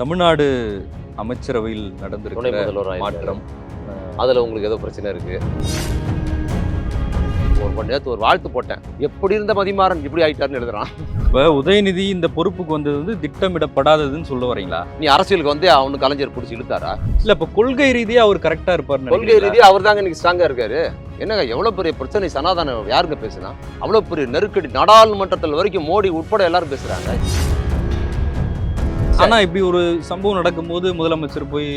தமிழ்நாடு அமைச்சரவையில் நடந்திருக்கிற மாற்றம் அதுல உங்களுக்கு ஏதோ பிரச்சனை இருக்கு. ஒரு மணி நேரத்து ஒரு வாழ்த்து போட்டேன். எப்படி இருந்த மதிமாறன்? இப்படி ஆயிட்டாருன்னு எழுதுறான். இப்ப உதயநிதி இந்த பொறுப்புக்கு வந்தது வந்து திட்டமிடப்படாததுன்னு சொல்ல வரீங்களா? நீ அரசியலுக்கு வந்து அவனு கலைஞர் பிடிச்சி இழுத்தாரா? இல்ல இப்ப கொள்கை ரீதியா அவர் கரெக்டா இருப்பார் கொள்கை ரீதியா அவர் தாங்க இன்னைக்கு ஸ்ட்ராங்கா இருக்காரு. என்னங்க எவ்வளவு பெரிய பிரச்சனை? சனாதானம் யாருங்க பேசுனா? அவ்வளவு பெரிய நெருக்கடி நாடாளுமன்றத்தில் வரைக்கும் மோடி உட்பட எல்லாரும் பேசுறாங்க. ஆனா இப்படி ஒரு சம்பவம் நடக்கும்போது முதலமைச்சர் போய்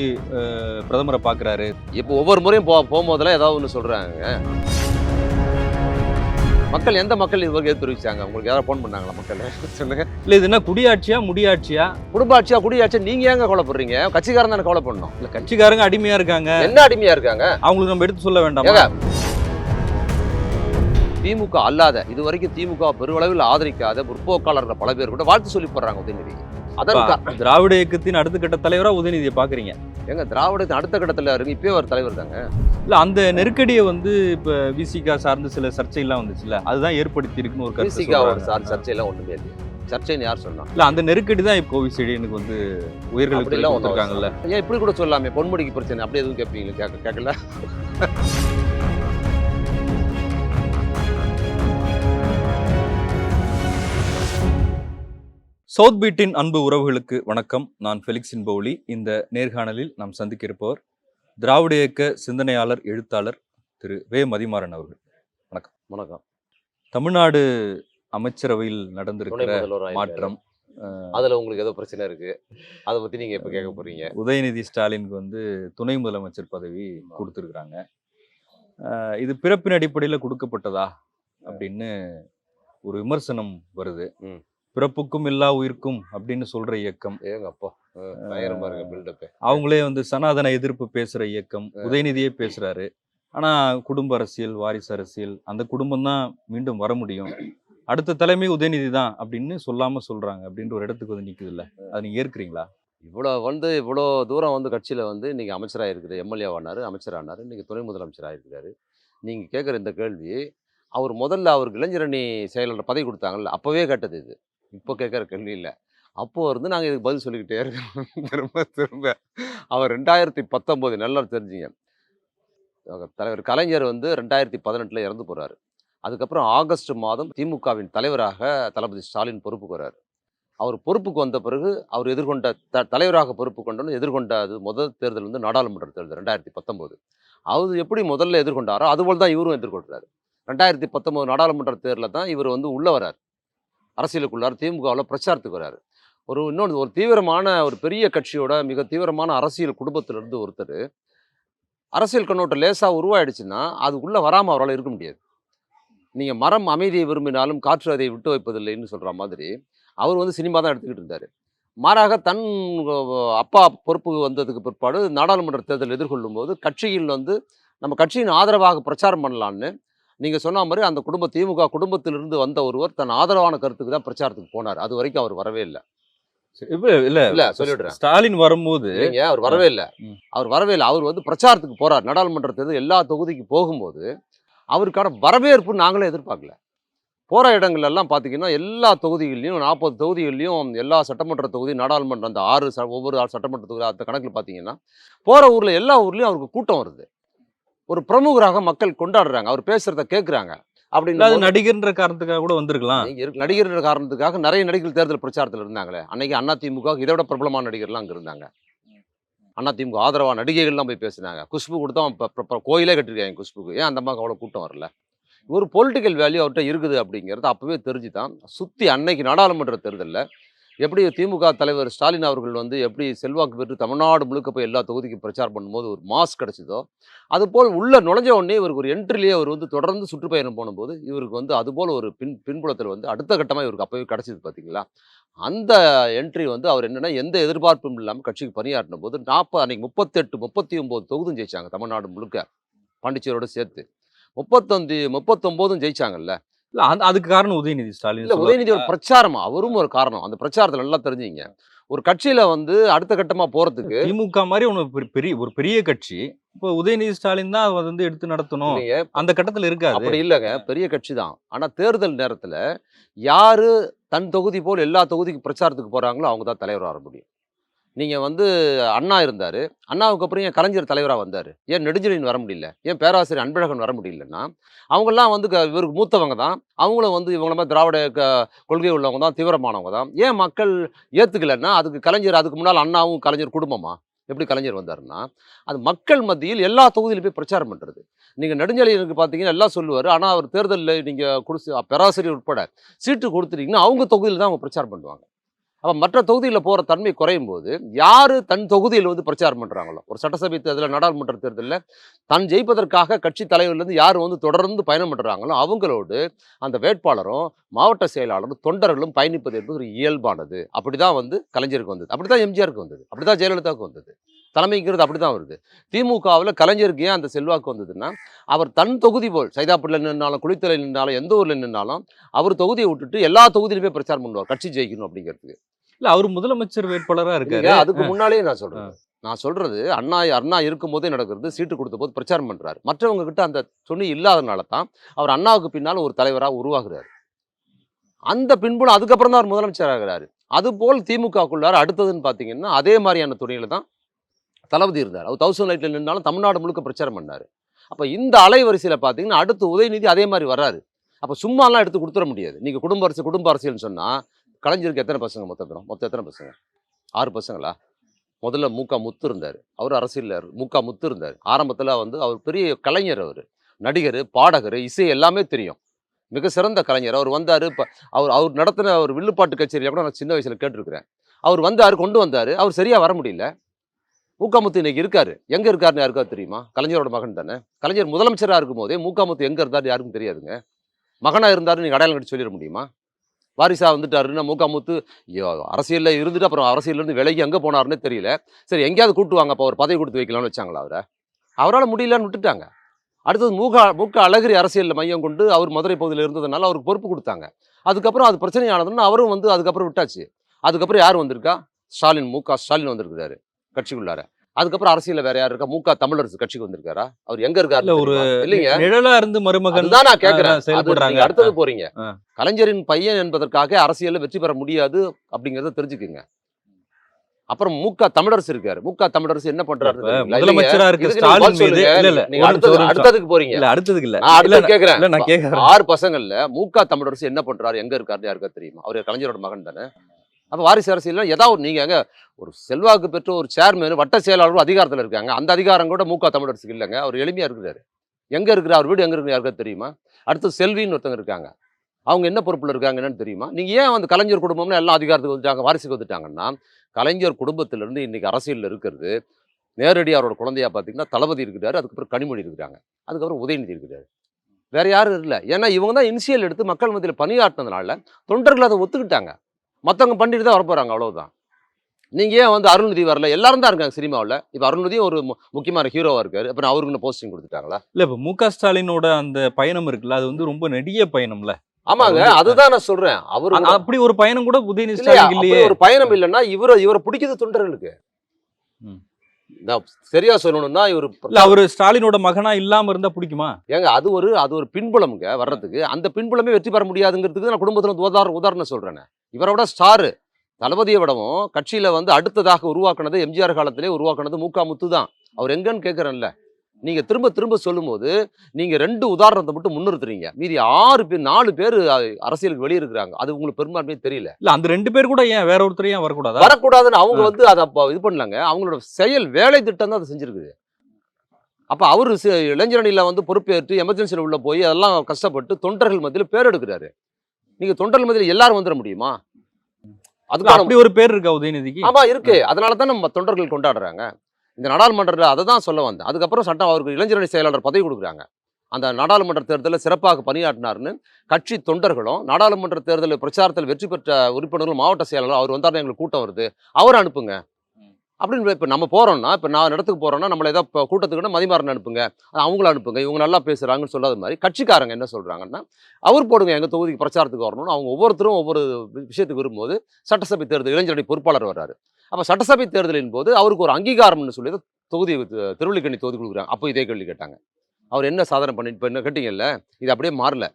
பிரதமரை பாக்குறாரு. இப்போ ஒவ்வொரு முறையும் போ போகும்போதெல்லாம் ஏதாவது ஒன்று சொல்றாங்க. மக்கள் எந்த மக்கள் இது வரைக்கும் தெரிவிச்சாங்க உங்களுக்கு யாராவது ஃபோன் பண்ணாங்களா மக்கள்? சொல்லுங்க. இல்ல இது என்ன குடியாட்சியா முடியாட்சியா? குடும்ப ஆட்சியா குடியாட்சியா நீங்க ஏங்க கவலைப்படுறீங்க? கட்சிக்காரன் தானே கவலை பண்ணணும் இல்ல கட்சிக்காரங்க அடிமையா இருக்காங்க. என்ன அடிமையா இருக்காங்க? அவங்களுக்கு நம்ம எடுத்து சொல்ல வேண்டாமா? திமுக அல்லாத இது வரைக்கும் திமுக பெருளவில் ஆதரிக்காத முற்போக்காளர்கள் பல பேர் கூட வாழ்த்து சொல்லி போடுறாங்க உதயநிதி. திராவிட இயக்கத்தின் அடுத்த கட்ட தலைவரா உதயநிதியை பாக்குறீங்க. எங்க திராவிடத்தின் அடுத்த கட்டத்துல இருக்கு இப்பயே ஒரு தலைவர் தாங்க. இல்ல அந்த நெருக்கடியை வந்து இப்ப விசிகா சார்ந்து சில சர்ச்சையெல்லாம் வந்துச்சுல்ல அதுதான் ஏற்படுத்தி இருக்குன்னு ஒரு பிசிகா ஒரு. சார் சர்ச்சையெல்லாம் ஒண்ணுமே இல்லை சர்ச்சைன்னு யார் சொன்னா? இல்ல அந்த நெருக்கடி தான் இப்போ கோவிசெடியனுக்கு வந்து உயர்களுக்கு அப்படிலாம் ஒண்ணும் கொடுத்துருக்காங்கல்ல. ஏன் இப்படி கூட சொல்லாமே பொன்முடிக்கு பிரச்சனை. அப்படி எதுவும் கேட்பீங்களா கேட்க கேட்கல சவுத் பீட்டின் அன்பு உறவுகளுக்கு வணக்கம். நான் ஃபெலிக்ஸின் பவுலி. இந்த நேர்காணலில் நாம் சந்திக்க இருப்பவர் திராவிட இயக்க சிந்தனையாளர் எழுத்தாளர் திரு. வே. மதிமாறன் அவர்கள். வணக்கம். தமிழ்நாடு அமைச்சரவையில் நடந்திருக்கிற மாற்றம் அதுல உங்களுக்கு ஏதோ பிரச்சனை இருக்கு. அதை பத்தி நீங்க இப்ப கேட்க போறீங்க? உதயநிதி ஸ்டாலினுக்கு வந்து துணை முதலமைச்சர் பதவி கொடுத்துருக்குறாங்க. இது பிறப்பின் அடிப்படையில் கொடுக்கப்பட்டதா? அப்படின்னு ஒரு விமர்சனம் வருது. பிறப்புக்கும் எல்லா உயிர்க்கும் அப்படின்னு சொல்ற இயக்கம். ஏங்க அப்பா அஹ், பயங்கரமா இருக்க பில்டப் அவங்களே வந்து சனாதன எதிர்ப்பு பேசுற இயக்கம் உதயநிதியே பேசுறாரு. ஆனா குடும்ப அரசியல் வாரிசு அரசியல் அந்த குடும்பம் தான் மீண்டும் வர முடியும். அடுத்த தலைமை உதயநிதி தான் அப்படின்னு சொல்லாம சொல்றாங்க அப்படின்ற ஒரு இடத்துக்கு வந்து நிக்குது இல்ல அதை நீங்க ஏற்கிறீங்களா? இவ்வளோ வந்து இவ்வளோ தூரம் வந்து கட்சியில் வந்து இன்னைக்கு அமைச்சராக இருக்குது எம்எல்ஏ ஆனார் அமைச்சரானார் இன்னைக்கு துணை முதலமைச்சராக இருக்கிறாரு நீங்கள் கேட்குற இந்த கேள்வி அவர் முதல்ல அவருக்கு இளைஞரணி செயலாளர் பதவி கொடுத்தாங்கல்ல அப்போவே கேட்டது இது. இப்போ கேட்குற கேள்வி இல்லை. அப்போது இருந்து நாங்கள் இதுக்கு பதில் சொல்லிக்கிட்டே இருக்கோம். திரும்ப திரும்ப. அவர் ரெண்டாயிரத்தி பத்தொம்போது நல்லா தெரிஞ்சுங்க. தலைவர் கலைஞர் வந்து ரெண்டாயிரத்தி பதினெட்டில் இறந்து போகிறாரு அதுக்கப்புறம் ஆகஸ்ட் மாதம் திமுகவின் தலைவராக தளபதி ஸ்டாலின் பொறுப்புக்கு வர்றார் அவர் பொறுப்புக்கு வந்த பிறகு அவர் எதிர்கொண்ட த தலைவராக பொறுப்பு கொண்டோன்னு எதிர்கொண்ட அது முதல் தேர்தல் வந்து நாடாளுமன்ற தேர்தல் ரெண்டாயிரத்தி பத்தொம்போது. அவர் எப்படி முதல்ல எதிர்கொண்டாரோ அதுபோல் தான் இவரும் எதிர்கொள்கிறார் ரெண்டாயிரத்தி பத்தொம்போது நாடாளுமன்ற தேர்தலில் தான் இவர் வந்து உள்ளே வரார். அரசியலுக்குள்ளார் திமுகவில் பிரச்சாரத்துக்கு வராரு. ஒரு இன்னொன்று ஒரு தீவிரமான ஒரு பெரிய கட்சியோட மிக தீவிரமான அரசியல் குடும்பத்திலிருந்து ஒருத்தர் அரசியல் கண்ணோட்டம் லேசாக உருவாயிடுச்சுன்னா அதுக்குள்ளே வராமல் அவரால் இருக்க முடியாது. நீங்கள் மரம் அமைதியை விரும்பினாலும் காற்று அதை விட்டு வைப்பதில்லைன்னு சொல்கிற மாதிரி அவர் வந்து சினிமா தான் எடுத்துக்கிட்டு இருந்தார். மாறாக தன் அப்பா பொறுப்புக்கு வந்ததுக்கு பிற்பாடு நாடாளுமன்ற தேர்தல் எதிர்கொள்ளும் போது கட்சியில் வந்து நம்ம கட்சியின் ஆதரவாக பிரச்சாரம் பண்ணலான்னு நீங்கள் சொன்ன மாதிரி அந்த குடும்ப திமுக குடும்பத்திலிருந்து வந்த ஒருவர் தன் ஆதரவான கருத்துக்கு தான் பிரச்சாரத்துக்கு போனார். அது வரைக்கும் அவர் வரவே இல்லை. இப்ப இல்ல இல்ல சொல்லிடுறேன் ஸ்டாலின் வரும்போது அவர் வரவே இல்லை. அவர் வரவே இல்லை. அவர் வந்து பிரச்சாரத்துக்கு போறார். நாடாளுமன்ற தேர்தல் எல்லா தொகுதிக்கு போகும்போது அவருக்கான வரவேற்பு நாங்களே எதிர்பார்க்கல. போகிற இடங்கள் எல்லாம் பார்த்தீங்கன்னா எல்லா தொகுதிகள்லையும் நாற்பது தொகுதிகள்லையும் எல்லா சட்டமன்ற தொகுதி நாடாளுமன்ற அந்த ஆறு ச ஒவ்வொரு ஆறு சட்டமன்ற தொகுதி அந்த கணக்கில் பார்த்தீங்கன்னா போகிற ஊரில் எல்லா ஊர்லேயும் அவருக்கு கூட்டம் வருது. ஒரு பிரமுகராக மக்கள் கொண்டாடுறாங்க. அவர் பேசுகிறத கேட்குறாங்க அப்படின்னு நடிகர்ன்ற காரணத்துக்காக கூட வந்திருக்கலாம். நீங்க இருக்கு- நடிகர் என்ற காரணத்துக்காக நிறைய நடிகர்கள் தேர்தல் பிரச்சாரத்தில் இருந்தாங்களே. அன்னைக்கு அதிமுக இதை விட பிரபலமான நடிகர்லாம் அங்கே இருந்தாங்க. அதிமுக ஆதரவா நடிகைகள்லாம் போய் பேசினாங்க. குஷ்பு கொடுத்தா கோயிலே கட்டிருக்காங்க குஷ்புக்கு. ஏன் அந்த மாதிரி அவ்வளோ கூட்டம் வரல? ஒரு பொலிட்டிக்கல் வேல்யூ அவர்கிட்ட இருக்குது அப்படிங்கிறது அப்பவே தெரிஞ்சு தான் சுற்றி அன்னைக்கு நாடாளுமன்ற தேர்தலில் எப்படி திமுக தலைவர் ஸ்டாலின் அவர்கள் வந்து எப்படி செல்வாக்கு பெற்று தமிழ்நாடு முழுக்க போய் எல்லா தொகுதிக்கும் பிரச்சாரம் பண்ணும்போது ஒரு மாஸ் கிடச்சிதோ அதுபோல் உள்ளே நுழைஞ்ச உடனே இவருக்கு ஒரு என்ட்ரிலேயே அவர் வந்து தொடர்ந்து சுற்றுப்பயணம் போனும்போது இவருக்கு வந்து அதுபோல் ஒரு பின் பின்புலத்தில் வந்து அடுத்த கட்டமாக இவருக்கு அப்போவே கிடச்சிது பார்த்தீங்களா அந்த என்ட்ரி வந்து அவர் என்னென்னா எந்த எதிர்பார்ப்பும் இல்லாமல் கட்சிக்கு பணியாற்றின போது நாற்பது அன்னைக்கு முப்பத்தெட்டு முப்பத்தி ஒம்பது தொகுதியும் ஜெயிச்சாங்க தமிழ்நாடு முழுக்க. பாண்டிச்சேரியோடு சேர்த்து. முப்பத்தொந்தி முப்பத்தொம்போதும் ஜெயிச்சாங்கல்ல. இல்ல அந்த அதுக்கு காரணம் உதயநிதி ஸ்டாலின் இல்ல உதயநிதி ஒரு பிரச்சாரம்? அவரும் ஒரு காரணம். அந்த பிரச்சாரத்துல நல்லா தெரிஞ்சுங்க. ஒரு கட்சியில வந்து அடுத்த கட்டமா போறதுக்கு திமுக மாதிரி ஒண்ணு பெரிய- ஒரு பெரிய கட்சி. இப்போ உதயநிதி ஸ்டாலின் தான் அதை வந்து எடுத்து நடத்தணும். அந்த கட்டத்துல இருக்காது. அப்படி இல்லைங்க. பெரிய கட்சி தான். ஆனா தேர்தல் நேரத்துல யாரு தன் தொகுதி போல் எல்லா தொகுதிக்கு பிரச்சாரத்துக்கு போறாங்களோ அவங்க தான் தலைவர் வர முடியும். நீங்கள் வந்து அண்ணா இருந்தார். அண்ணாவுக்கு அப்புறம் ஏன் கலைஞர் தலைவராக வந்தார். ஏன் நெடுஞ்செழியன் வர முடியல? ஏன் பேராசிரியர் அன்பழகன் வர முடியலன்னா? அவங்கெல்லாம் வந்து க- இவருக்கு மூத்தவங்க தான். அவங்களும் வந்து இவங்கள மாதிரி திராவிட க கொள்கை உள்ளவங்க தான் தீவிரமானவங்க தான். ஏன் மக்கள் ஏற்றுக்கலைன்னா அதுக்கு கலைஞர் அதுக்கு முன்னால் அண்ணாவும் கலைஞர் குடும்பமா? எப்படி கலைஞர் வந்தாருன்னா அது மக்கள் மத்தியில் எல்லா தொகுதியிலும் போய் பிரச்சாரம் பண்ணுறது நீங்கள் நெடுஞ்செழியனுக்கு பார்த்தீங்கன்னா எல்லாம் சொல்லுவார். ஆனால் அவர் தேர்தலில் நீங்கள் கொடுத்து பேராசிரியர் உட்பட சீட்டு கொடுத்துட்டீங்கன்னா அவங்க தொகுதியில் தான் அவங்க பிரச்சாரம் பண்ணுவாங்க. அப்போ மற்ற தொகுதியில் போகிற தன்மை குறையும் போது யார் தன் தொகுதியில் வந்து பிரச்சாரம் பண்ணுறாங்களோ ஒரு சட்டசபை தேர்தலில் நாடாளுமன்ற தேர்தலில் தன் ஜெயிப்பதற்காக கட்சி தலைவர்லேருந்து யார் வந்து தொடர்ந்து பயணம் பண்ணுறாங்களோ அவங்களோடு அந்த வேட்பாளரும் மாவட்ட செயலாளரும் தொண்டர்களும் பயணிப்பது என்பது ஒரு இயல்பானது. அப்படி தான் வந்து கலைஞருக்கு வந்தது. அப்படி தான் எம்ஜிஆருக்கு வந்தது. அப்படி தான் ஜெயலலிதாவுக்கு வந்தது. தலைமைங்கிறது அப்படி தான் வருது. திமுகவில் கலைஞருக்கு ஏன் அந்த செல்வாக்கு வந்ததுன்னா அவர் தன் தொகுதி போல் சைதாப்பட்டில் நின்னாலும் குளித்தலையில் நின்னாலும் எந்த ஊரில் நின்னாலும் அவர் தொகுதியை விட்டுட்டு எல்லா தொகுதியிலுமே பிரச்சாரம் பண்ணுவார் கட்சி ஜெயிக்கணும் அப்படிங்கிறதுக்கு. இல்ல அவர் முதலமைச்சர் வேட்பாளரா இருக்காரு. அதுக்கு முன்னாலேயே நான் சொல்றேன் நான் சொல்றது அண்ணா அண்ணா இருக்கும் போதே நடக்கிறது சீட்டு கொடுத்த போது பிரச்சாரம் பண்றாரு. மற்றவங்க கிட்ட அந்த துணி இல்லாதனால தான் அவர் அண்ணாவுக்கு பின்னால் ஒரு தலைவராக உருவாகுறாரு. அந்த பின்புலம் அதுக்கப்புறம் தான் அவர் முதலமைச்சர் ஆகிறாரு. அதுபோல் திமுகக்குள்ளார அடுத்ததுன்னு பார்த்தீங்கன்னா அதே மாதிரியான துணியில தான் தளபதி இருந்தார். அவர் தௌசண்ட் லைட்டில் நின்றாலும் தமிழ்நாடு முழுக்க பிரச்சாரம் பண்ணார். அப்போ இந்த அலைவரிசையில் பார்த்தீங்கன்னா அடுத்து உதயநிதி அதே மாதிரி வர்றாரு. அப்போ சும்மாலாம் எடுத்து கொடுத்துட முடியாது. நீங்கள் குடும்ப அரசு குடும்ப அரசியல்னு சொன்னால் கலைஞருக்கு எத்தனை பசங்க மொத்தம் மொத்தம் எத்தனை பசங்க? ஆறு பசங்களா? முதல்ல மூக்கா முத்து இருந்தார். அவர் அரசியலில் மூக்கா முத்து இருந்தார். ஆரம்பத்தில் வந்து அவர் பெரிய கலைஞர் அவர். நடிகர் பாடகர் இசை எல்லாமே தெரியும். மிக சிறந்த கலைஞர். அவர் வந்தார் இப்போ அவர் அவர் நடத்தின ஒரு வில்லுப்பாட்டு கச்சேரியில் கூட நான் சின்ன வயசில் கேட்டிருக்கிறேன். அவர் வந்தார் கொண்டு வந்தார். அவர் சரியாக வர முடியல. மூக்காமுத்து இன்னைக்கு இருக்காரு. எங்க இருக்காருன்னு யாருக்காவது தெரியுமா? கலைஞரோட மகன் தானே. கலைஞர் முதலமைச்சராக இருக்கும் போதே மூக்காமுத்து எங்க இருந்தாரு யாருக்கும் தெரியாதுங்க. மகனா இருந்தாரு நீங்க அடையாளம் கட்டி சொல்லிட முடியுமா? வாரிசா வந்துட்டாருன்னா மூக்காமுத்து அரசியலில் அரசியல்ல இருந்துட்டு அப்புறம் அரசியல்லருந்து விலகி எங்க போனார்னே தெரியல. சரி எங்கேயாவது கூட்டுவாங்க அப்போ ஒரு பதவி கொடுத்து வைக்கலாம்னு வச்சாங்களா அவரை? அவரால் முடியலன்னு விட்டுட்டாங்க. அடுத்தது மூக மூக்க அழகிரி அரசியலில் மையம் கொண்டு அவர் மதுரை பகுதியில் இருந்ததுனால அவருக்கு பொறுப்பு கொடுத்தாங்க. அதுக்கப்புறம் அது பிரச்சனையானதுன்னு அவரும் வந்து அதுக்கப்புறம் விட்டாச்சு. அதுக்கப்புறம் யார் வந்திருக்கா? ஸ்டாலின் மு க ஸ்டாலின் வந்திருக்கிறாரு. கட்சிக்குள்ளார. அதுக்கப்புறம் அரசியல்ல வேற யார் இருக்கா? மு க தமிழரசு கட்சிக்கு வந்திருக்காரா? அவர் எங்க இருக்காரு ஒரு இல்லைங்க. நிழலா இருந்து மருமகன் அதுதான் நான் கேட்கிறேன் செயல்படுறாங்க. அடுத்தது போறீங்க. கலைஞரின் பையன் என்பதற்காக அரசியல்ல வெற்றி பெற முடியாது அப்படிங்கறத தெரிஞ்சுக்குங்க. அப்புறம் முக தமிழரசு இருக்காரு. முக தமிழரசு என்ன பண்றாரு? முதலமைச்சரா இருக்க ஸ்டாலின் மீது. இல்ல இல்ல நீங்க அடுத்தது. அடுத்ததுக்கு போறீங்க. இல்ல அடுத்ததுக்கு இல்ல. நான் இல்ல அடுத்தது கேக்குறேன். இல்ல நான் கேக்குறேன். ஆறு பசங்கள்ல முக தமிழரசு என்ன பண்றாரு? எங்க இருக்காருன்னு யாருக்கா தெரியுமா? அவர் கலைஞரோட மகன் தானே? அப்போ வாரிசு அரசியல் ஏதாவது ஒரு- அங்கே ஒரு செல்வாக்கு பெற்ற ஒரு சேர்மேன் வட்ட செயலாளரும் அதிகாரத்தில் இருக்காங்க. அந்த அதிகாரம் கூட முக தமிழரசுக்கு இல்லைங்க. அவர் எளிமையாக இருக்கிறாரு. எங்கே இருக்கிறார்? அவர் வீடு எங்கே இருக்கிற யாருக்கா தெரியுமா? அடுத்து செல்வின்னு ஒருத்தங்க இருக்காங்க. அவங்க என்ன பொறுப்பில் இருக்காங்க என்னன்னு தெரியுமா? நீங்கள் ஏன் வந்து கலைஞர் குடும்பம்னு எல்லாம் அதிகாரத்துக்கு வந்துட்டாங்க வாரிசுக்கு வந்துட்டாங்கன்னா கலைஞர் குடும்பத்திலேருந்து இருந்து அரசியலில் இருக்கிறது. நேரடி அவரோட குழந்தையா பார்த்தீங்கன்னா தளபதி இருக்கிறாரு அதுக்கப்புறம் கனிமொழி இருக்கிறாங்க. அதுக்கப்புறம் உதயநிதி இருக்கிறாரு. வேற யாரும் இல்லை. ஏன்னா இவங்க தான் இனிஷியல் எடுத்து மக்கள் மத்தியில் பணியாற்றினதுனால தொண்டர்கள் அதை ஒத்துக்கிட்டாங்க. மற்றவங்க பண்ணிட்டு தான் வரப்போறாங்க அவ்வளவுதான். நீங்க ஏன் வந்து அருள்நிதி வரல? எல்லாரும் தான் இருக்காங்க சினிமாவில். இப்போ அருள்நிதியும் ஒரு முக்கியமான ஹீரோவா இருக்காரு. அப்புறம் அவருக்கு போஸ்டிங் கொடுத்துட்டாங்களா? இல்ல இப்ப மு க ஸ்டாலினோட அந்த பயணம் இருக்குல்ல அது வந்து ரொம்ப நெடிய பயணம்ல. ஆமாங்க அது- அதுதான் நான் சொல்றேன். அவரு அப்படி ஒரு பயணம் கூட உதயநிதி இல்லையா, ஸ்டாலின் இல்லையே. ஒரு பயணம் இல்லைன்னா இவரை இவரை பிடிக்குது தொண்டர்களுக்கு. சரியா சொல்லணும்னா இவர் இல்ல அவரு ஸ்டாலினோட மகனா இல்லாம இருந்தா பிடிக்குமா? ஏங்க அது ஒரு அது ஒரு பின்புலம்ங்க வர்றதுக்கு. அந்த பின்புலமே வெற்றி பெற முடியாதுங்கிறதுக்கு நான் குடும்பத்துல உதாரணம் உதாரணம் சொல்றேன். இவரை விட ஸ்டாரு தளபதியை விடவும் கட்சியில வந்து அடுத்ததாக உருவாக்குனது எம்ஜிஆர் காலத்திலே உருவாக்குனது மூக்கா முத்து தான். அவர் எங்கன்னு கேட்கறேன்ல நீங்க திரும்ப திரும்ப சொல்லும்போது நீங்க ரெண்டு உதாரணத்தை மட்டும் முன்னிறுத்துறீங்க. மீதி ஆறு பேர் நாலு பேர் அரசியலுக்கு வெளியே இருக்கிறாங்க அது உங்களுக்கு பெரும்பான்மையே தெரியல. இல்ல அந்த ரெண்டு பேர் கூட ஏன் வேற ஒருத்தர் ஏன் வரக்கூடாதா? வரக்கூடாதுன்னு அவங்க வந்து அதை அப்ப இது பண்ணலாங்க. அவங்களோட செயல் வேலை திட்டம் தான் அதை செஞ்சிருக்குது. அப்ப அவரு இளைஞரணியில வந்து பொறுப்பேற்று எமர்ஜென்சியில் உள்ள போய் அதெல்லாம் கஷ்டப்பட்டு தொண்டர்கள் மத்தியில் பேர் எடுக்கிறாரு. நீங்க தொண்டர்கள் மத்தியில் எல்லாரும் வந்துட முடியுமா? இல்ல, அதுக்கான அப்படி ஒரு பேர் இருக்கா உதயநிதிக்கு? ஆமா இருக்கு. அதனால தான் நம்ம தொண்டர்கள் கொண்டாடுறாங்க. இந்த நாடாளுமன்றத்தில் அதை தான் சொல்ல வந்தேன். அதுக்கப்புறம் சட்டம் அவருக்கு இளைஞரணி செயலாளர் பதவி கொடுக்குறாங்க. அந்த நாடாளுமன்ற தேர்தலில் சிறப்பாக பணியாற்றினார்னு கட்சி தொண்டர்களும் நாடாளுமன்ற தேர்தலில் பிரச்சாரத்தில் வெற்றி பெற்ற உறுப்பினர்களும் மாவட்ட செயலாளர் அவர் வந்தார் எங்களுக்கு கூட்டம் வருது. அவர் அனுப்புங்க. அப்படின்னு இப்போ நம்ம போகிறோம்னா இப்போ நான் இடத்துக்கு போகிறோம்னா நம்மளை ஏதாவது இப்போ கூட்டத்துக்கு மதிமாறன் அனுப்புங்க. அவங்கள அனுப்புங்க. இவங்க நல்லா பேசுகிறாங்கன்னு சொல்லாத மாதிரி கட்சிக்காரங்க என்ன சொல்கிறாங்கன்னா அவர் போடுங்க எங்கள் தொகுதிக்கு பிரச்சாரத்துக்கு வரணும்னு. அவங்க ஒவ்வொருத்தரும் ஒவ்வொரு விஷயத்துக்கு வரும்போது சட்டசபை தேர்தல் இளைஞரணி பொறுப்பாளர் வர்றாரு. அப்போ சட்டசபை தேர்தலின் போது அவருக்கு ஒரு அங்கீகாரம்னு சொல்லி தொகுதி திருவள்ளிக்கண்ணி தொகுதி கொடுக்குறாங்க அப்போ இதே கேள்வி கேட்டாங்க. அவர் என்ன சாதனை பண்ணிட்டு இப்போ என்ன கேட்டீங்கல்ல? இது அப்படியே மாறல.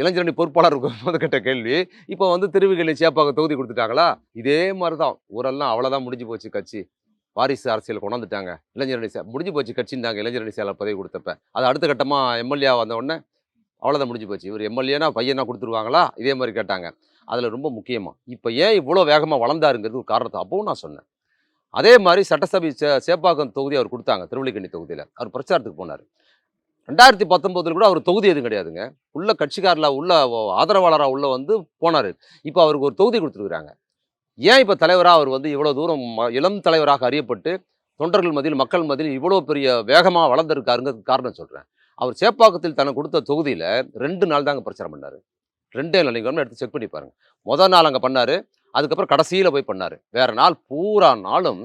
இளைஞரணி பொறுப்பாளர் போது கேட்ட கேள்வி இப்போ வந்து திருவிகளை சேப்பாக தொகுதி கொடுத்துட்டாங்களா? இதே மாதிரி தான் ஊரெல்லாம் அவ்வளோதான் முடிஞ்சு போச்சு கட்சி. வாரிசு அரசியல் கொண்டாந்துட்டாங்க. இளைஞரணி சே முடிஞ்சு போச்சு கட்சிந்தாங்க இளைஞரணி செயலர் பதவி கொடுத்தப்ப. அது அடுத்த கட்டமாக எம்எல்ஏ வந்த உடனே அவ்வளோதான் முடிஞ்சு போச்சு. இவர் எம்எல்ஏனா பையனா கொடுத்துருவாங்களா? இதே மாதிரி கேட்டாங்க. அதில் ரொம்ப முக்கியமாக இப்போ ஏன் இவ்வளோ வேகமாக வளர்ந்தாருங்கிறது ஒரு காரணத்தை அப்பவும் நான் சொன்னேன். அதே மாதிரி சட்டசபை சே சேப்பாக்கம் தொகுதி அவர் கொடுத்தாங்க திருவள்ளிக்கண்ணி தொகுதியில். அவர் பிரச்சாரத்துக்கு போனார். ரெண்டாயிரத்தி பத்தொம்போதில் கூட அவர் தொகுதி எதுவும் கிடையாதுங்க. உள்ள கட்சிக்காரில் உள்ள ஆதரவாளராக உள்ள வந்து போனார். இப்போ அவருக்கு ஒரு தொகுதி கொடுத்துருக்குறாங்க. ஏன் இப்போ தலைவராக அவர் வந்து இவ்வளோ தூரம் இளம் தலைவராக அறியப்பட்டு தொண்டர்கள் மதியில் மக்கள் மதியில் இவ்வளோ பெரிய வேகமாக வளர்ந்துருக்காருங்க காரணம் சொல்கிறேன் அவர் சேப்பாக்கத்தில் தனக்கு கொடுத்த தொகுதியில் ரெண்டு நாள் தாங்க பிரச்சாரம் பண்ணார். ரெண்டே நாள் நீங்கள் எடுத்து செக் பண்ணி பாருங்க. முதல் நாள் அங்கே பண்ணார் அதுக்கப்புறம் கடைசியில் போய் பண்ணார். வேறு நாள் பூரா நாளும்